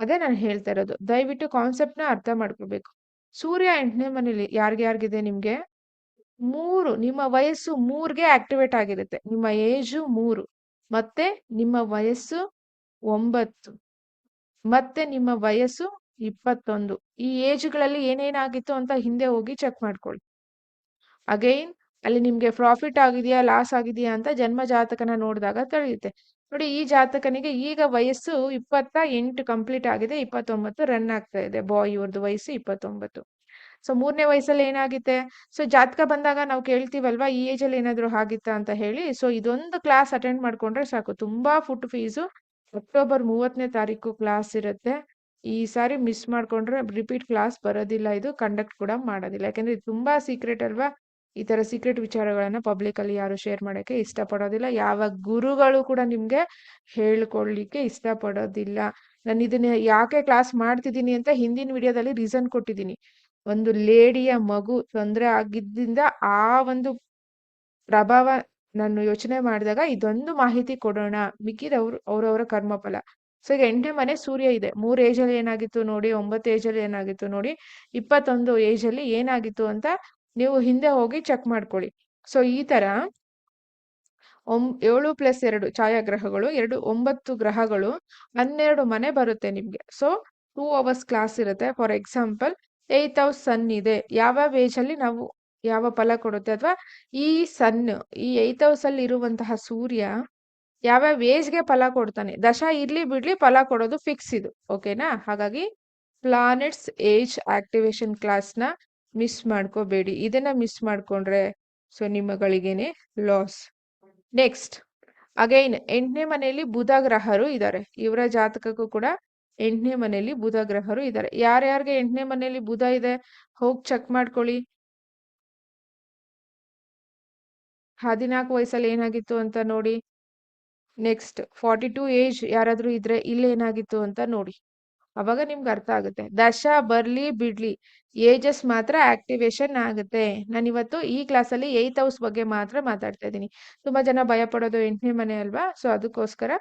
ಅದೇ ನಾನು ಹೇಳ್ತಾ ಇರೋದು. ದಯವಿಟ್ಟು ಕಾನ್ಸೆಪ್ಟ್ನ ಅರ್ಥ ಮಾಡ್ಕೋಬೇಕು. ಸೂರ್ಯ ಎಂಟನೇ ಮನೇಲಿ ಯಾರ್ಗೆ ಯಾರ್ಗಿದೆ ನಿಮ್ಗೆ? ಮೂರು, ನಿಮ್ಮ ವಯಸ್ಸು ಮೂರ್ಗೆ ಆಕ್ಟಿವೇಟ್ ಆಗಿರುತ್ತೆ. ನಿಮ್ಮ ಏಜು ಮೂರು. ಮತ್ತೆ ನಿಮ್ಮ ವಯಸ್ಸು ಒಂಬತ್ತು. ಮತ್ತೆ ನಿಮ್ಮ ವಯಸ್ಸು ಇಪ್ಪತ್ತೊಂದು. ಈ ಏಜ್ಗಳಲ್ಲಿ ಏನೇನಾಗಿತ್ತು ಅಂತ ಹಿಂದೆ ಹೋಗಿ ಚೆಕ್ ಮಾಡ್ಕೊಳ್ಳಿ. ಅಗೈನ್ ಅಲ್ಲಿ ನಿಮ್ಗೆ ಪ್ರಾಫಿಟ್ ಆಗಿದೆಯಾ ಲಾಸ್ ಆಗಿದೆಯಾ ಅಂತ ಜನ್ಮ ಜಾತಕನ ನೋಡಿದಾಗ ತಿಳಿಯುತ್ತೆ. ನೋಡಿ, ಈ ಜಾತಕನಿಗೆ ಈಗ ವಯಸ್ಸು ಇಪ್ಪತ್ತ ಎಂಟು ಕಂಪ್ಲೀಟ್ ಆಗಿದೆ, ಇಪ್ಪತ್ತೊಂಬತ್ತು ರನ್ ಆಗ್ತಾ ಇದೆ. ಬಾಯ್ ಇವ್ರದ್ದು ವಯಸ್ಸು ಇಪ್ಪತ್ತೊಂಬತ್ತು. ಸೊ ಮೂರನೇ ವಯಸ್ಸಲ್ಲಿ ಏನಾಗುತ್ತೆ ಸೊ ಜಾತಕ ಬಂದಾಗ ನಾವು ಕೇಳ್ತೀವಲ್ವಾ, ಈ ಏಜ್ ಅಲ್ಲಿ ಏನಾದ್ರು ಆಗಿತ್ತಾ ಅಂತ ಹೇಳಿ. ಸೊ ಇದೊಂದು ಕ್ಲಾಸ್ ಅಟೆಂಡ್ ಮಾಡ್ಕೊಂಡ್ರೆ ಸಾಕು. ತುಂಬಾ ಫುಡ್ ಫೀಸು ಅಕ್ಟೋಬರ್ ಮೂವತ್ತನೇ ತಾರೀಕು ಕ್ಲಾಸ್ ಇರುತ್ತೆ. ಈ ಸಾರಿ ಮಿಸ್ ಮಾಡ್ಕೊಂಡ್ರೆ ರಿಪೀಟ್ ಕ್ಲಾಸ್ ಬರೋದಿಲ್ಲ, ಇದು ಕಂಡಕ್ಟ್ ಕೂಡ ಮಾಡೋದಿಲ್ಲ. ಯಾಕಂದ್ರೆ ಇದು ತುಂಬಾ ಸೀಕ್ರೆಟ್ ಅಲ್ವಾ? ಈ ತರ ಸೀಕ್ರೆಟ್ ವಿಚಾರಗಳನ್ನ ಪಬ್ಲಿಕ್ ಅಲ್ಲಿ ಯಾರು ಶೇರ್ ಮಾಡಕ್ಕೆ ಇಷ್ಟಪಡೋದಿಲ್ಲ. ಯಾವ ಗುರುಗಳು ಕೂಡ ನಿಮ್ಗೆ ಹೇಳ್ಕೊಳ್ಲಿಕ್ಕೆ ಇಷ್ಟಪಡೋದಿಲ್ಲ. ನಾನು ಇದನ್ನ ಯಾಕೆ ಕ್ಲಾಸ್ ಮಾಡ್ತಿದ್ದೀನಿ ಅಂತ ಹಿಂದಿನ ವಿಡಿಯೋದಲ್ಲಿ ರೀಸನ್ ಕೊಟ್ಟಿದ್ದೀನಿ. ಒಂದು ಲೇಡಿಯ ಮಗು ತೊಂದರೆ ಆಗಿದ್ದರಿಂದ ಆ ಒಂದು ಪ್ರಭಾವ ನಾನು ಯೋಚನೆ ಮಾಡಿದಾಗ ಇದೊಂದು ಮಾಹಿತಿ ಕೊಡೋಣ. ಮಿಕ್ಕಿದವ್ರು ಅವ್ರವರ ಕರ್ಮಫಲ. ಸೊ ಈಗ ಎಂಟನೇ ಮನೆ ಸೂರ್ಯ ಇದೆ. ಮೂರು ಏಜಲ್ಲಿ ಏನಾಗಿತ್ತು ನೋಡಿ, ಒಂಬತ್ತು ಏಜಲ್ಲಿ ಏನಾಗಿತ್ತು ನೋಡಿ, ಇಪ್ಪತ್ತೊಂದು ಏಜಲ್ಲಿ ಏನಾಗಿತ್ತು ಅಂತ ನೀವು ಹಿಂದೆ ಹೋಗಿ ಚೆಕ್ ಮಾಡ್ಕೊಳ್ಳಿ. ಸೊ ಈ ತರ ಒಂ, ಏಳು ಪ್ಲಸ್ ಎರಡು ಛಾಯಾಗ್ರಹಗಳು, ಎರಡು ಒಂಬತ್ತು ಗ್ರಹಗಳು, ಹನ್ನೆರಡು ಮನೆ ಬರುತ್ತೆ ನಿಮ್ಗೆ. ಸೊ ಟೂ ಅವರ್ಸ್ ಕ್ಲಾಸ್ ಇರುತ್ತೆ. For example eighth house sun ಇದೆ. ಯಾವ್ಯಾವ ಏಜ್ ಅಲ್ಲಿ ನಾವು ಯಾವ ಫಲ ಕೊಡುತ್ತೆ? ಅಥವಾ ಈ ಸನ್ ಈ ಏಯ್ತ್ ಹೌಸ್ ಅಲ್ಲಿ ಇರುವಂತಹ ಸೂರ್ಯ ಯಾವ್ಯಾವ ಏಜ್ಗೆ ಫಲ ಕೊಡ್ತಾನೆ? ದಶ ಇರ್ಲಿ ಬಿಡ್ಲಿ ಫಲ ಕೊಡೋದು ಫಿಕ್ಸ್ ಇದು. ಓಕೆನಾ ಹಾಗಾಗಿ ಪ್ಲಾನೆಟ್ಸ್ ಏಜ್ ಆಕ್ಟಿವೇಶನ್ ಕ್ಲಾಸ್ನ ಮಿಸ್ ಮಾಡ್ಕೋಬೇಡಿ. ಇದನ್ನ ಮಿಸ್ ಮಾಡ್ಕೊಂಡ್ರೆ ಸೊ ನಿಮ್ಮಗಳಿಗೇನೆ ಲಾಸ್ ನೆಕ್ಸ್ಟ್ ಅಗೈನ್ ಎಂಟನೇ ಮನೆಯಲ್ಲಿ ಬುಧ ಗ್ರಹರು ಇದ್ದಾರೆ ಇವರ ಜಾತಕಕ್ಕೂ ಕೂಡ ಎಂಟನೇ ಮನೆಯಲ್ಲಿ ಬುಧ ಗ್ರಹರು ಇದ್ದಾರೆ ಯಾರ್ಯಾರಿಗೆ ಎಂಟನೇ ಮನೆಯಲ್ಲಿ ಬುಧ ಇದೆ? ಹೋಗಿ ಚೆಕ್ ಮಾಡ್ಕೊಳ್ಳಿ. ಹದಿನಾಲ್ಕು ವಯಸ್ಸಲ್ಲಿ ಏನಾಗಿತ್ತು ಅಂತ ನೋಡಿ. ನೆಕ್ಸ್ಟ್ ಫಾರ್ಟಿ ಟೂ ಏಜ್ ಯಾರಾದ್ರೂ ಇದ್ರೆ ಇಲ್ಲೇನಾಗಿತ್ತು ಅಂತ ನೋಡಿ. ಅವಾಗ ನಿಮ್ಗೆ ಅರ್ಥ ಆಗುತ್ತೆ. ದಶ, ಬರ್ಲಿ, ಬಿಡ್ಲಿ, ಏಜಸ್ ಮಾತ್ರ ಆಕ್ಟಿವೇಶನ್ ಆಗುತ್ತೆ. ನಾನು ಇವತ್ತು ಈ ಕ್ಲಾಸಲ್ಲಿ ಏಯ್ತ್ ಹೌಸ್ ಬಗ್ಗೆ ಮಾತ್ರ ಮಾತಾಡ್ತಾ ಇದ್ದೀನಿ. ತುಂಬಾ ಜನ ಭಯ ಪಡೋದು ಎಂಟನೇ ಮನೆ ಅಲ್ವಾ? ಸೊ ಅದಕ್ಕೋಸ್ಕರ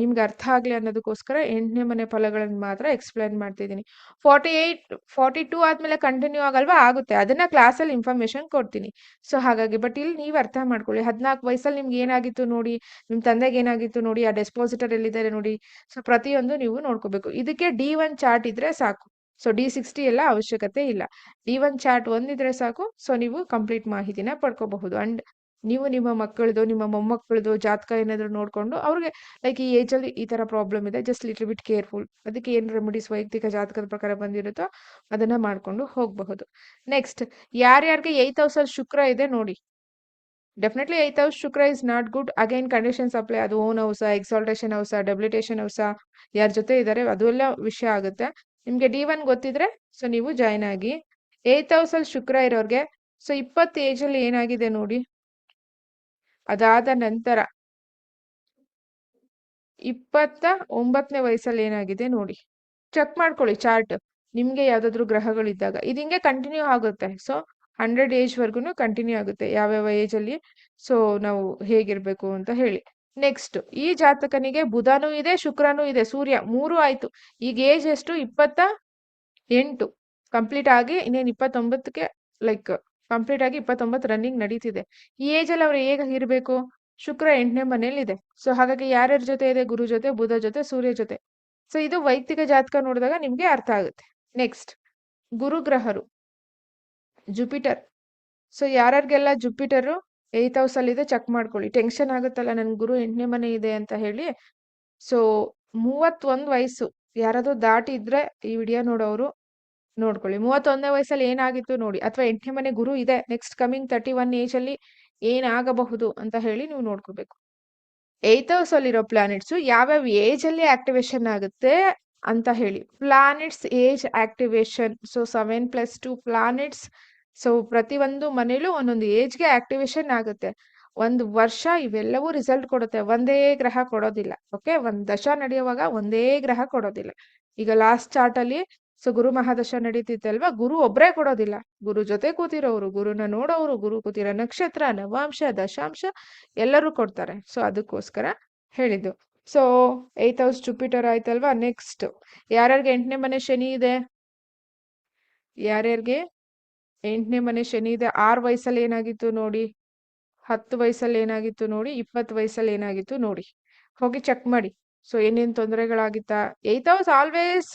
ನಿಮ್ಗೆ ಅರ್ಥ ಆಗಲಿ ಅನ್ನೋದಕ್ಕೋಸ್ಕರ ಎಂಟನೇ ಮನೆ ಫಲಗಳನ್ನು ಮಾತ್ರ ಎಕ್ಸ್ಪ್ಲೈನ್ ಮಾಡ್ತಿದ್ದೀನಿ. ಫಾರ್ಟಿ ಏಯ್ಟ್ ಫಾರ್ಟಿ ಟೂ ಆದ್ಮೇಲೆ ಕಂಟಿನ್ಯೂ ಆಗಲ್ವಾ? ಆಗುತ್ತೆ. ಅದನ್ನ ಕ್ಲಾಸಲ್ಲಿ ಇನ್ಫಾರ್ಮೇಶನ್ ಕೊಡ್ತೀನಿ. ಸೊ ಹಾಗಾಗಿ ಬಟ್ ಇಲ್ಲಿ ನೀವು ಅರ್ಥ ಮಾಡ್ಕೊಳ್ಳಿ. ಹದಿನಾಲ್ಕು ವಯಸ್ಸಲ್ಲಿ ನಿಮ್ಗೆ ಏನಾಗಿತ್ತು ನೋಡಿ ನಿಮ್ಮ ತಂದೆಗೆ ಏನಾಗಿತ್ತು ನೋಡಿ, ಆ ಡೆಸ್ಪಾಸಿಟರ್ ಎಲ್ಲಿದ್ದಾರೆ ನೋಡಿ ಸೊ ಪ್ರತಿಯೊಂದು ನೀವು ನೋಡ್ಕೋಬೇಕು. ಇದಕ್ಕೆ ಡಿ ಒನ್ ಚಾರ್ಟ್ ಇದ್ರೆ ಸಾಕು. ಸೊ ಡಿ ಸಿಕ್ಸ್ಟಿ ಎಲ್ಲ ಅವಶ್ಯಕತೆ ಇಲ್ಲ. ಡಿ ಒನ್ ಚಾರ್ಟ್ ಒಂದಿದ್ರೆ ಸಾಕು. ಸೊ ನೀವು ಕಂಪ್ಲೀಟ್ ಮಾಹಿತಿನ ಪಡ್ಕೋಬಹುದು. ಅಂಡ್ ನೀವು ನಿಮ್ಮ ಮಕ್ಕಳದು, ನಿಮ್ಮ ಮೊಮ್ಮಕ್ಕಳದು ಜಾತಕ ಏನಾದರೂ ನೋಡ್ಕೊಂಡು ಅವ್ರಿಗೆ ಲೈಕ್ ಈ ಏಜಲ್ಲಿ ಈ ತರ ಪ್ರಾಬ್ಲಮ್ ಇದೆ ಜಸ್ಟ್ ಲಿಟ್ಲ್ ಬಿಟ್ ಕೇರ್ಫುಲ್ ಅದಕ್ಕೆ ಏನು ರೆಮಿಡೀಸ್ ವೈಯಕ್ತಿಕ ಜಾತಕದ ಪ್ರಕಾರ ಬಂದಿರುತ್ತೋ ಅದನ್ನ ಮಾಡ್ಕೊಂಡು ಹೋಗಬಹುದು. ನೆಕ್ಸ್ಟ್ ಯಾರ್ಯಾರಿಗೆ ಏಯ್ತ್ ಹೌಸಲ್ಲಿ ಶುಕ್ರ ಇದೆ ನೋಡಿ. Definitely eighth house Shukra is not good again conditions apply ಅದು own house exaltation house debilitation house ಯಾರ ಜೊತೆ ಇದ್ದಾರೆ ಅದು ಎಲ್ಲ ವಿಷಯ ಆಗುತ್ತೆ. ನಿಮಗೆ ಡಿ ಒನ್ ಗೊತ್ತಿದ್ರೆ ಸೊ ನೀವು ಜಾಯ್ನ್ ಆಗಿ. ಏಯ್ತ್ ಹೌಸಲ್ಲಿ ಶುಕ್ರ ಇರೋರಿಗೆ ಸೊ ಇಪ್ಪತ್ತು ಏಜಲ್ಲಿ ಏನಾಗಿದೆ ನೋಡಿ. ಅದಾದ ನಂತರ ಇಪ್ಪತ್ತ ಒಂಬತ್ತನೇ ವಯಸ್ಸಲ್ಲಿ ಏನಾಗಿದೆ ನೋಡಿ. ಚೆಕ್ ಮಾಡ್ಕೊಳ್ಳಿ ಚಾರ್ಟ್ ನಿಮ್ಗೆ ಯಾವ್ದಾದ್ರು ಗ್ರಹಗಳಿದ್ದಾಗ. ಇದು ಹಿಂಗೆ ಕಂಟಿನ್ಯೂ ಆಗುತ್ತೆ. ಸೊ ಹಂಡ್ರೆಡ್ ಏಜ್ ವರ್ಗುನು ಕಂಟಿನ್ಯೂ ಆಗುತ್ತೆ ಯಾವ್ಯಾವ ಏಜ್ ಅಲ್ಲಿ. ಸೊ ನಾವು ಹೇಗಿರ್ಬೇಕು ಅಂತ ಹೇಳಿ. ನೆಕ್ಸ್ಟ್ ಈ ಜಾತಕನಿಗೆ ಬುಧನೂ ಇದೆ, ಶುಕ್ರನೂ ಇದೆ, ಸೂರ್ಯ ಮೂರು ಆಯ್ತು. ಈಗ ಏಜ್ ಎಷ್ಟು? ಇಪ್ಪತ್ತ ಎಂಟು. ಕಂಪ್ಲೀಟ್ ಆಗಿ ಇನ್ನೇನು ಇಪ್ಪತ್ತೊಂಬತ್ತಕ್ಕೆ ಲೈಕ್ ಕಂಪ್ಲೀಟ್ ಆಗಿ ಇಪ್ಪತ್ತೊಂಬತ್ತು ರನ್ನಿಂಗ್ ನಡೀತಿದೆ. ಈ ಏಜ್ ಅಲ್ಲಿ ಅವ್ರು ಹೇಗೆ ಇರಬೇಕು ಶುಕ್ರ ಎಂಟನೇ ಮನೆಯಲ್ಲಿದೆ. ಸೊ ಹಾಗಾಗಿ ಯಾರ್ಯಾರ ಜೊತೆ ಇದೆ? ಗುರು ಜೊತೆ, ಬುಧ ಜೊತೆ, ಸೂರ್ಯ ಜೊತೆ. ಸೊ ಇದು ವೈಯಕ್ತಿಕ ಜಾತಕ ನೋಡಿದಾಗ ನಿಮ್ಗೆ ಅರ್ಥ ಆಗುತ್ತೆ. ನೆಕ್ಸ್ಟ್ ಗುರು ಗ್ರಹರು ಜುಪಿಟರ್ ಸೊ ಯಾರ್ಯಾರಿಗೆಲ್ಲ ಜುಪಿಟರು ಏತ್ ಹೌಸ್ ಅಲ್ಲಿ ಇದೆ ಚೆಕ್ ಮಾಡ್ಕೊಳ್ಳಿ. ಟೆನ್ಷನ್ ಆಗುತ್ತಲ್ಲ, ನನ್ ಗುರು ಎಂಟನೇ ಮನೆ ಇದೆ ಅಂತ ಹೇಳಿ. ಸೊ ಮೂವತ್ತೊಂದು ವಯಸ್ಸು. ಯಾರಾದ್ರೂ ದಾಟಿ ಇದ್ರೆ ಈ ವಿಡಿಯೋ ನೋಡೋರು ನೋಡ್ಕೊಳ್ಳಿ. ಮೂವತ್ತೊಂದನೇ ವಯಸ್ಸಲ್ಲಿ ಏನಾಗಿತ್ತು ನೋಡಿ, ಅಥವಾ ಎಂಟನೇ ಮನೆ ಗುರು ಇದೆ next coming thirty one age ಅಲ್ಲಿ ಏನಾಗಬಹುದು ಅಂತ ಹೇಳಿ ನೀವು ನೋಡ್ಕೋಬೇಕು. ಏತ್ ಹೌಸ್ ಅಲ್ಲಿರೋ ಪ್ಲಾನೆಟ್ಸ್ ಯಾವ್ಯಾವ ಏಜ್ ಅಲ್ಲಿ ಆಕ್ಟಿವೇಶನ್ ಆಗುತ್ತೆ ಅಂತ ಹೇಳಿ. Planets age activation so seven plus two planets so ಪ್ರತಿ ಒಂದು ಮನೇಲೂ ಒಂದೊಂದು ಏಜ್ಗೆ ಆಕ್ಟಿವೇಶನ್ ಆಗುತ್ತೆ. ಒಂದು ವರ್ಷ ಇವೆಲ್ಲವೂ ರಿಸಲ್ಟ್ ಕೊಡುತ್ತೆ, ಒಂದೇ ಗ್ರಹ ಕೊಡೋದಿಲ್ಲ ಓಕೆ ಒಂದ್ ದಶ ನಡೆಯುವಾಗ ಒಂದೇ ಗ್ರಹ ಕೊಡೋದಿಲ್ಲ. ಈಗ ಲಾಸ್ಟ್ ಚಾರ್ಟ್ ಅಲ್ಲಿ ಸೊ ಗುರು ಮಹಾದಶ ನಡೀತಿತ್ತಲ್ವಾ? ಗುರು ಒಬ್ರೇ ಕೊಡೋದಿಲ್ಲ. ಗುರು ಜೊತೆ ಕೂತಿರೋರು ಗುರುನ ನೋಡೋರು ಗುರು ಕೂತಿರೋ ನಕ್ಷತ್ರ, ನವಾಂಶ, ದಶಾಂಶ ಎಲ್ಲರೂ ಕೊಡ್ತಾರೆ. ಸೊ ಅದಕ್ಕೋಸ್ಕರ ಹೇಳಿದ್ದು. ಸೊ ಏತ್ ಹೌಸ್ ಜುಪಿಟರ್ ಆಯ್ತಲ್ವಾ? ನೆಕ್ಸ್ಟ್ ಯಾರ್ಯಾರಿಗೆ ಎಂಟನೇ ಮನೆ ಶನಿ ಇದೆ? ಯಾರ್ಯಾರಿಗೆ? ಎಂಟನೇ ಮನೆ ಶನಿ ಇದೆ. ಆರು ವಯಸ್ಸಲ್ಲಿ ಏನಾಗಿತ್ತು ನೋಡಿ? ಹತ್ತು ವಯಸ್ಸಲ್ಲಿ ಏನಾಗಿತ್ತು ನೋಡಿ? ಇಪ್ಪತ್ತು ವಯಸ್ಸಲ್ಲಿ ಏನಾಗಿತ್ತು ನೋಡಿ? ಹೋಗಿ ಚೆಕ್ ಮಾಡಿ. ಸೊ ಏನೇನ್ ತೊಂದರೆಗಳಾಗಿತ್ತಾ? ಏತ್ ಹೌಸ್ ಆಲ್ವೇಸ್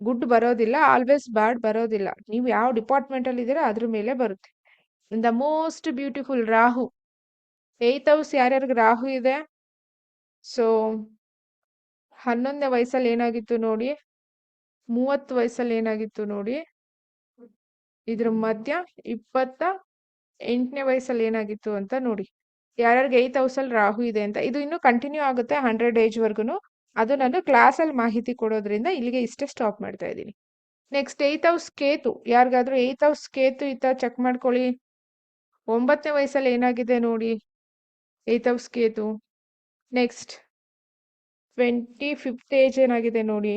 ಗುಡ್ ಬರೋದಿಲ್ಲ ಆಲ್ವೇಸ್ ಬ್ಯಾಡ್ ಬರೋದಿಲ್ಲ. ನೀವು ಯಾವ ಡಿಪಾರ್ಟ್ಮೆಂಟ್ ಅಲ್ಲಿ ಇದ್ದೀರಾ ಅದ್ರ ಮೇಲೆ ಬರುತ್ತೆ. The most beautiful Rahu eighth house ಯಾರ್ಯಾರಿಗೆ ರಾಹು ಇದೆ? ಸೊ ಹನ್ನೊಂದನೇ ವಯಸ್ಸಲ್ಲಿ ಏನಾಗಿತ್ತು ನೋಡಿ? ಮೂವತ್ತು ವಯಸ್ಸಲ್ಲಿ ಏನಾಗಿತ್ತು ನೋಡಿ? ಇದ್ರ ಮಧ್ಯ ಇಪ್ಪತ್ತ ಎಂಟನೇ ವಯಸ್ಸಲ್ಲಿ ಏನಾಗಿತ್ತು ಅಂತ ನೋಡಿ. ಯಾರ್ಯಾರಿಗೆ ಏತ್ ಹೌಸಲ್ಲಿ ರಾಹು ಇದೆ ಅಂತ. ಇದು ಇನ್ನೂ ಕಂಟಿನ್ಯೂ ಆಗುತ್ತೆ ಹಂಡ್ರೆಡ್ ಏಜ್ ಅದು ನಾನು ಕ್ಲಾಸಲ್ಲಿ ಮಾಹಿತಿ ಕೊಡೋದ್ರಿಂದ ಇಲ್ಲಿಗೆ ಇಷ್ಟೇ ಸ್ಟಾಪ್ ಮಾಡ್ತಾ ಇದ್ದೀನಿ. Next eighth house Ketu. ಯಾರಿಗಾದರೂ ಏಯ್ತ್ ಹೌಸ್ ಕೇತು ಇತ್ತ ಚೆಕ್ ಮಾಡ್ಕೊಳ್ಳಿ. ಒಂಬತ್ತನೇ ವಯಸ್ಸಲ್ಲಿ ಏನಾಗಿದೆ ನೋಡಿ. Eighth house Ketu. Next twenty fifth age ಏನಾಗಿದೆ ನೋಡಿ.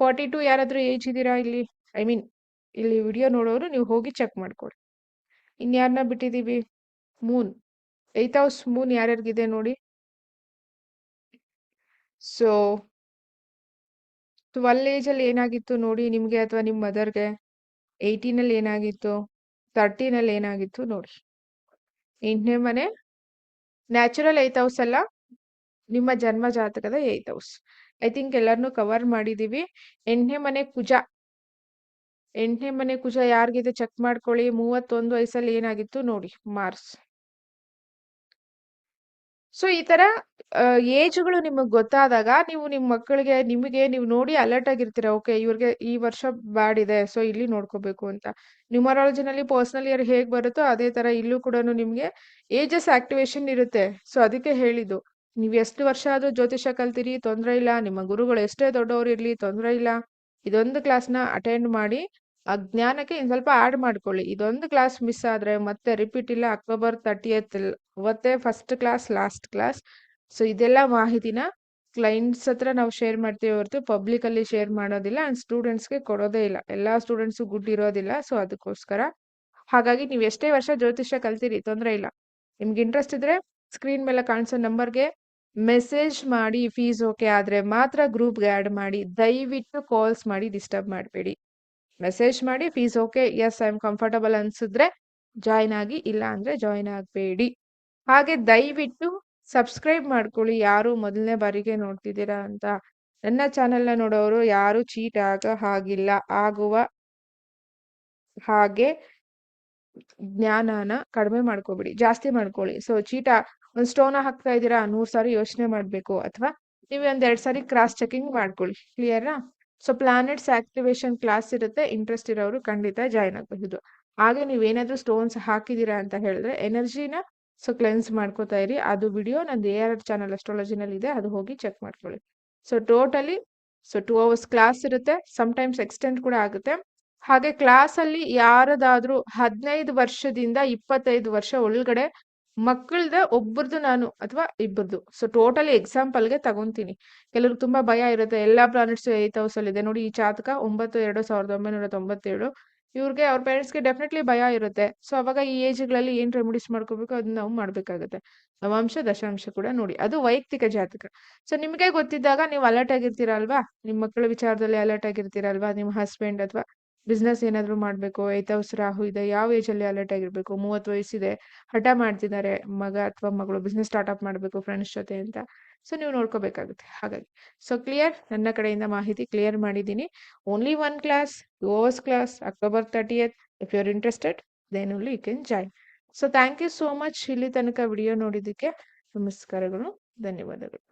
ಫಾರ್ಟಿ ಟು ಯಾರಾದರೂ ಏಜ್ ಇದ್ದೀರಾ ಇಲ್ಲಿ? ಐ ಮೀನ್ ಇಲ್ಲಿ ವಿಡಿಯೋ ನೋಡೋರು, ನೀವು ಹೋಗಿ ಚೆಕ್ ಮಾಡ್ಕೊಳ್ಳಿ. ಇನ್ಯಾರನ್ನ ಬಿಟ್ಟಿದ್ದೀವಿ? ಮೂನ್ ಏಯ್ತ್ ಹೌಸ್ ಮೂನ್ ಯಾರ್ಯಾರಿಗಿದೆ ನೋಡಿ? ಸೊ, ಟ್ವೆಲ್ ಏಜಲ್ಲಿ ಏನಾಗಿತ್ತು ನೋಡಿ ನಿಮಗೆ ಅಥವಾ ನಿಮ್ಮ ಮದರ್ಗೆ? ಏಯ್ಟೀನಲ್ಲಿ ಏನಾಗಿತ್ತು? ತರ್ಟೀನಲ್ಲಿ ಏನಾಗಿತ್ತು ನೋಡಿ. ಎಂಟನೇ ಮನೆ? ನ್ಯಾಚುರಲ್ ಏತ್ ಹೌಸ್ ಅಲ್ಲ? ನಿಮ್ಮ ಜನ್ಮ ಜಾತಕದ ಏತ್ ಹೌಸ್. ಐ ಥಿಂಕ್ ಎಲ್ಲರನ್ನು ಕವರ್ ಮಾಡಿದೀವಿ ಎಂಟನೇ ಮನೆ ಕುಜ ಎಂಟನೇ ಮನೆ ಕುಜ ಯಾರಿಗಿದೆ ಚೆಕ್ ಮಾಡ್ಕೊಳ್ಳಿ. ಮೂವತ್ತೊಂದು ವಯಸ್ಸಲ್ಲಿ ಏನಾಗಿತ್ತು ನೋಡಿ ಮಾರ್ಸ್ ಸೊ ಈ ತರ ಏಜ್ಗಳು ನಿಮಗೆ ಗೊತ್ತಾದಾಗ ನೀವು ನಿಮ್ಮ ಮಕ್ಕಳಿಗೆ ನಿಮಗೆ ನೀವು ನೋಡಿ ಅಲರ್ಟ್ ಆಗಿರ್ತೀರ ಓಕೆ ಇವ್ರಿಗೆ ಈ ವರ್ಷ ಬ್ಯಾಡ್ ಇದೆ ಸೊ ಇಲ್ಲಿ ನೋಡ್ಕೋಬೇಕು ಅಂತ. ನ್ಯೂಮರಾಲಜಿನಲ್ಲಿ ಪರ್ಸನಲ್ ಇಯರ್ ಹೇಗ್ ಬರುತ್ತೋ ಅದೇ ತರ ಇಲ್ಲೂ ಕೂಡ ನಿಮ್ಗೆ ಏಜಸ್ ಆಕ್ಟಿವೇಶನ್ ಇರುತ್ತೆ. ಸೊ ಅದಕ್ಕೆ ಹೇಳಿದ್ದು. ನೀವು ಎಷ್ಟು ವರ್ಷ ಆದ್ರೂ ಜ್ಯೋತಿಷ ಕಲ್ತಿರಿ, ತೊಂದರೆ ಇಲ್ಲ. ನಿಮ್ಮ ಗುರುಗಳು ಎಷ್ಟೇ ದೊಡ್ಡವರು ಇರ್ಲಿ, ತೊಂದರೆ ಇಲ್ಲ. ಇದೊಂದು ಕ್ಲಾಸ್ನ ಅಟೆಂಡ್ ಮಾಡಿ, ಆ ಜ್ಞಾನಕ್ಕೆ ಇನ್ ಸ್ವಲ್ಪ ಆಡ್ ಮಾಡ್ಕೊಳ್ಳಿ. ಇದೊಂದು ಕ್ಲಾಸ್ ಮಿಸ್ ಆದ್ರೆ ಮತ್ತೆ ರಿಪೀಟ್ ಇಲ್ಲ, ಅಕ್ಟೋಬರ್ ತರ್ಟಿಯತ್ ಅವತ್ತೇ first class last class so ಇದೆಲ್ಲ ಮಾಹಿತಿನ ಕ್ಲೈಂಟ್ಸ್ ಹತ್ರ ನಾವು ಶೇರ್ ಮಾಡ್ತೀವಿ ಹೊರತು ಪಬ್ಲಿಕ್ ಅಲ್ಲಿ ಶೇರ್ ಮಾಡೋದಿಲ್ಲ ಅಂಡ್ ಸ್ಟೂಡೆಂಟ್ಸ್ಗೆ ಕೊಡೋದೇ ಇಲ್ಲ. ಎಲ್ಲಾ ಸ್ಟೂಡೆಂಟ್ಸ್ ಗುಡ್ ಇರೋದಿಲ್ಲ. ಸೊ ಅದಕ್ಕೋಸ್ಕರ ಹಾಗಾಗಿ ನೀವು ಎಷ್ಟೇ ವರ್ಷ ಜ್ಯೋತಿಷ್ಯ ಕಲ್ತೀರಿ, ತೊಂದರೆ ಇಲ್ಲ. ನಿಮ್ಗೆ ಇಂಟ್ರೆಸ್ಟ್ ಇದ್ರೆ ಸ್ಕ್ರೀನ್ ಮೇಲೆ ಕಾಣಿಸೋ ನಂಬರ್ಗೆ ಮೆಸೇಜ್ ಮಾಡಿ ಫೀಸ್ ಓಕೆ ಆದ್ರೆ ಮಾತ್ರ ಗ್ರೂಪ್ಗೆ ಆ್ಯಡ್ ಮಾಡಿ, ದಯವಿಟ್ಟು ಕಾಲ್ಸ್ ಮಾಡಿ ಡಿಸ್ಟರ್ಬ್ ಮಾಡಬೇಡಿ. ಮೆಸೇಜ್ ಮಾಡಿ fees okay yes I am comfortable ಅನ್ಸಿದ್ರೆ ಜಾಯ್ನ್ ಆಗಿ, ಇಲ್ಲ ಅಂದ್ರೆ ಜಾಯ್ನ್ ಆಗಬೇಡಿ. ಹಾಗೆ ದಯವಿಟ್ಟು ಸಬ್ಸ್ಕ್ರೈಬ್ ಮಾಡ್ಕೊಳ್ಳಿ. ಯಾರು ಮೊದಲನೇ ಬಾರಿಗೆ ನೋಡ್ತಿದ್ದೀರಾ ಅಂತ. ನನ್ನ ಚಾನೆಲ್ನ ನೋಡೋರು ಯಾರು ಚೀಟ್ ಆಗ ಹಾಗಿಲ್ಲ. ಆಗುವ ಹಾಗೆ ಜ್ಞಾನನ ಕಡಿಮೆ ಮಾಡ್ಕೋಬಿಡಿ. ಜಾಸ್ತಿ ಮಾಡ್ಕೊಳ್ಳಿ. ಸೊ ಚೀಟ ಒಂದು ಸ್ಟೋನ ಹಾಕ್ತಾ ಇದ್ದೀರಾ, ನೂರ್ ಸಾರಿ ಯೋಚನೆ ಮಾಡ್ಬೇಕು ಅಥವಾ ನೀವು ಒಂದ್ ಎರಡ್ ಸಾರಿ ಕ್ರಾಸ್ ಚೆಕಿಂಗ್ ಮಾಡ್ಕೊಳ್ಳಿ. ಕ್ಲಿಯರಾ ಸೊ ಪ್ಲಾನೆಟ್ಸ್ ಆಕ್ಟಿವೇಶನ್ ಕ್ಲಾಸ್ ಇರುತ್ತೆ. ಇಂಟ್ರೆಸ್ಟ್ ಇರೋರು ಖಂಡಿತ ಜಾಯ್ನ್ ಆಗಬಹುದು. ಹಾಗೆ ನೀವೇನಾದ್ರೂ ಸ್ಟೋನ್ಸ್ ಹಾಕಿದೀರಾ ಅಂತ ಹೇಳಿದ್ರೆ ಎನರ್ಜಿನ ಸೊ ಕ್ಲೆನ್ಸ್ ಮಾಡ್ಕೋತಾ ಇರಿ. ಅದು ವಿಡಿಯೋ ನಂದು ಎ ಆರ್ ಚಾನಲ್ ಅಸ್ಟ್ರಾಲಜಿನಲ್ಲಿ ಇದೆ. ಅದು ಹೋಗಿ ಚೆಕ್ ಮಾಡ್ಕೊಳ್ಳಿ. So totally so two hours class ಇರುತ್ತೆ. ಟೈಮ್ಸ್ ಎಕ್ಸ್ಟೆಂಡ್ ಕೂಡ ಆಗುತ್ತೆ. ಹಾಗೆ ಕ್ಲಾಸ್ ಅಲ್ಲಿ ಯಾರದಾದ್ರೂ ಹದಿನೈದು ವರ್ಷದಿಂದ ಇಪ್ಪತ್ತೈದು ವರ್ಷ ಒಳಗಡೆ ಮಕ್ಕಳದ ಒಬ್ಬರದು ನಾನು ಅಥವಾ ಇಬ್ಬರದು ಸೊ ಟೋಟಲಿ ಎಕ್ಸಾಂಪಲ್ಗೆ ತಗೊಂತೀನಿ. ಕೆಲವ್ರಿಗೆ ತುಂಬಾ ಭಯ ಇರುತ್ತೆ. ಎಲ್ಲಾ ಪ್ಲಾನೆಟ್ಸ್ ಏತ್ ಹೌಸ್ ಅಲ್ಲಿ ಇದೆ. ನೋಡಿ ಈ ಚಾತಕ ಒಂಬತ್ತು, ಎರಡು ಸಾವಿರದ ಒಂಬೈನೂರ ತೊಂಬತ್ತೇಳು. ಇವ್ರಿಗೆ ಅವ್ರ ಪೇರೆಂಟ್ಸ್ಗೆ ಡೆಫಿನೆಟ್ಲಿ ಭಯ ಇರುತ್ತೆ. ಸೊ ಅವಾಗ ಈ ಏಜ್ಗಳಲ್ಲಿ ಏನ್ ರೆಮಿಡೀಸ್ ಮಾಡ್ಕೋಬೇಕು ಅದನ್ನ ನಾವು ಮಾಡಬೇಕಾಗುತ್ತೆ. ನವಾಂಶ, ದಶಾಂಶ ಕೂಡ ನೋಡಿ. ಅದು ವೈಯಕ್ತಿಕ ಜಾತಕ. ಸೊ ನಿಮಗೆ ಗೊತ್ತಿದ್ದಾಗ ನೀವು ಅಲರ್ಟ್ ಆಗಿರ್ತೀರಲ್ವಾ ನಿಮ್ಮ ಮಕ್ಕಳ ವಿಚಾರದಲ್ಲಿ ಅಲರ್ಟ್ ಆಗಿರ್ತೀರಲ್ವಾ ನಿಮ್ಮ ಹಸ್ಬೆಂಡ್ ಅಥವಾ ಬಿಸ್ನೆಸ್ ಏನಾದ್ರು ಮಾಡ್ಬೇಕು ಹೌಸ್ ರಾಹು ಇದೆ, ಯಾವ ಏಜ್ ಅಲ್ಲಿ ಅಲರ್ಟ್ ಆಗಿರ್ಬೇಕು? ಮೂವತ್ತು ವಯಸ್ಸಿದೆ, ಹಠ ಮಾಡ್ತಿದ್ದಾರೆ, ಮಗ ಅಥವಾ ಮಗಳು ಬಿಸ್ನೆಸ್ ಸ್ಟಾರ್ಟ್ಅಪ್ ಮಾಡಬೇಕು ಫ್ರೆಂಡ್ಸ್ ಜೊತೆ ಅಂತ. ಸೊ ನೀವು ನೋಡ್ಕೋಬೇಕಾಗುತ್ತೆ. ಹಾಗಾಗಿ ಸೊ ಕ್ಲಿಯರ್ ನನ್ನ ಕಡೆಯಿಂದ ಮಾಹಿತಿ ಕ್ಲಿಯರ್ ಮಾಡಿದ್ದೀನಿ. Only one class hours class October thirtieth if you are interested then only you can join so thank you so much ಇಲ್ಲಿ ತನಕ ವಿಡಿಯೋ ನೋಡಿದ್ದಕ್ಕೆ ನಮಸ್ಕಾರಗಳು. ಧನ್ಯವಾದಗಳು.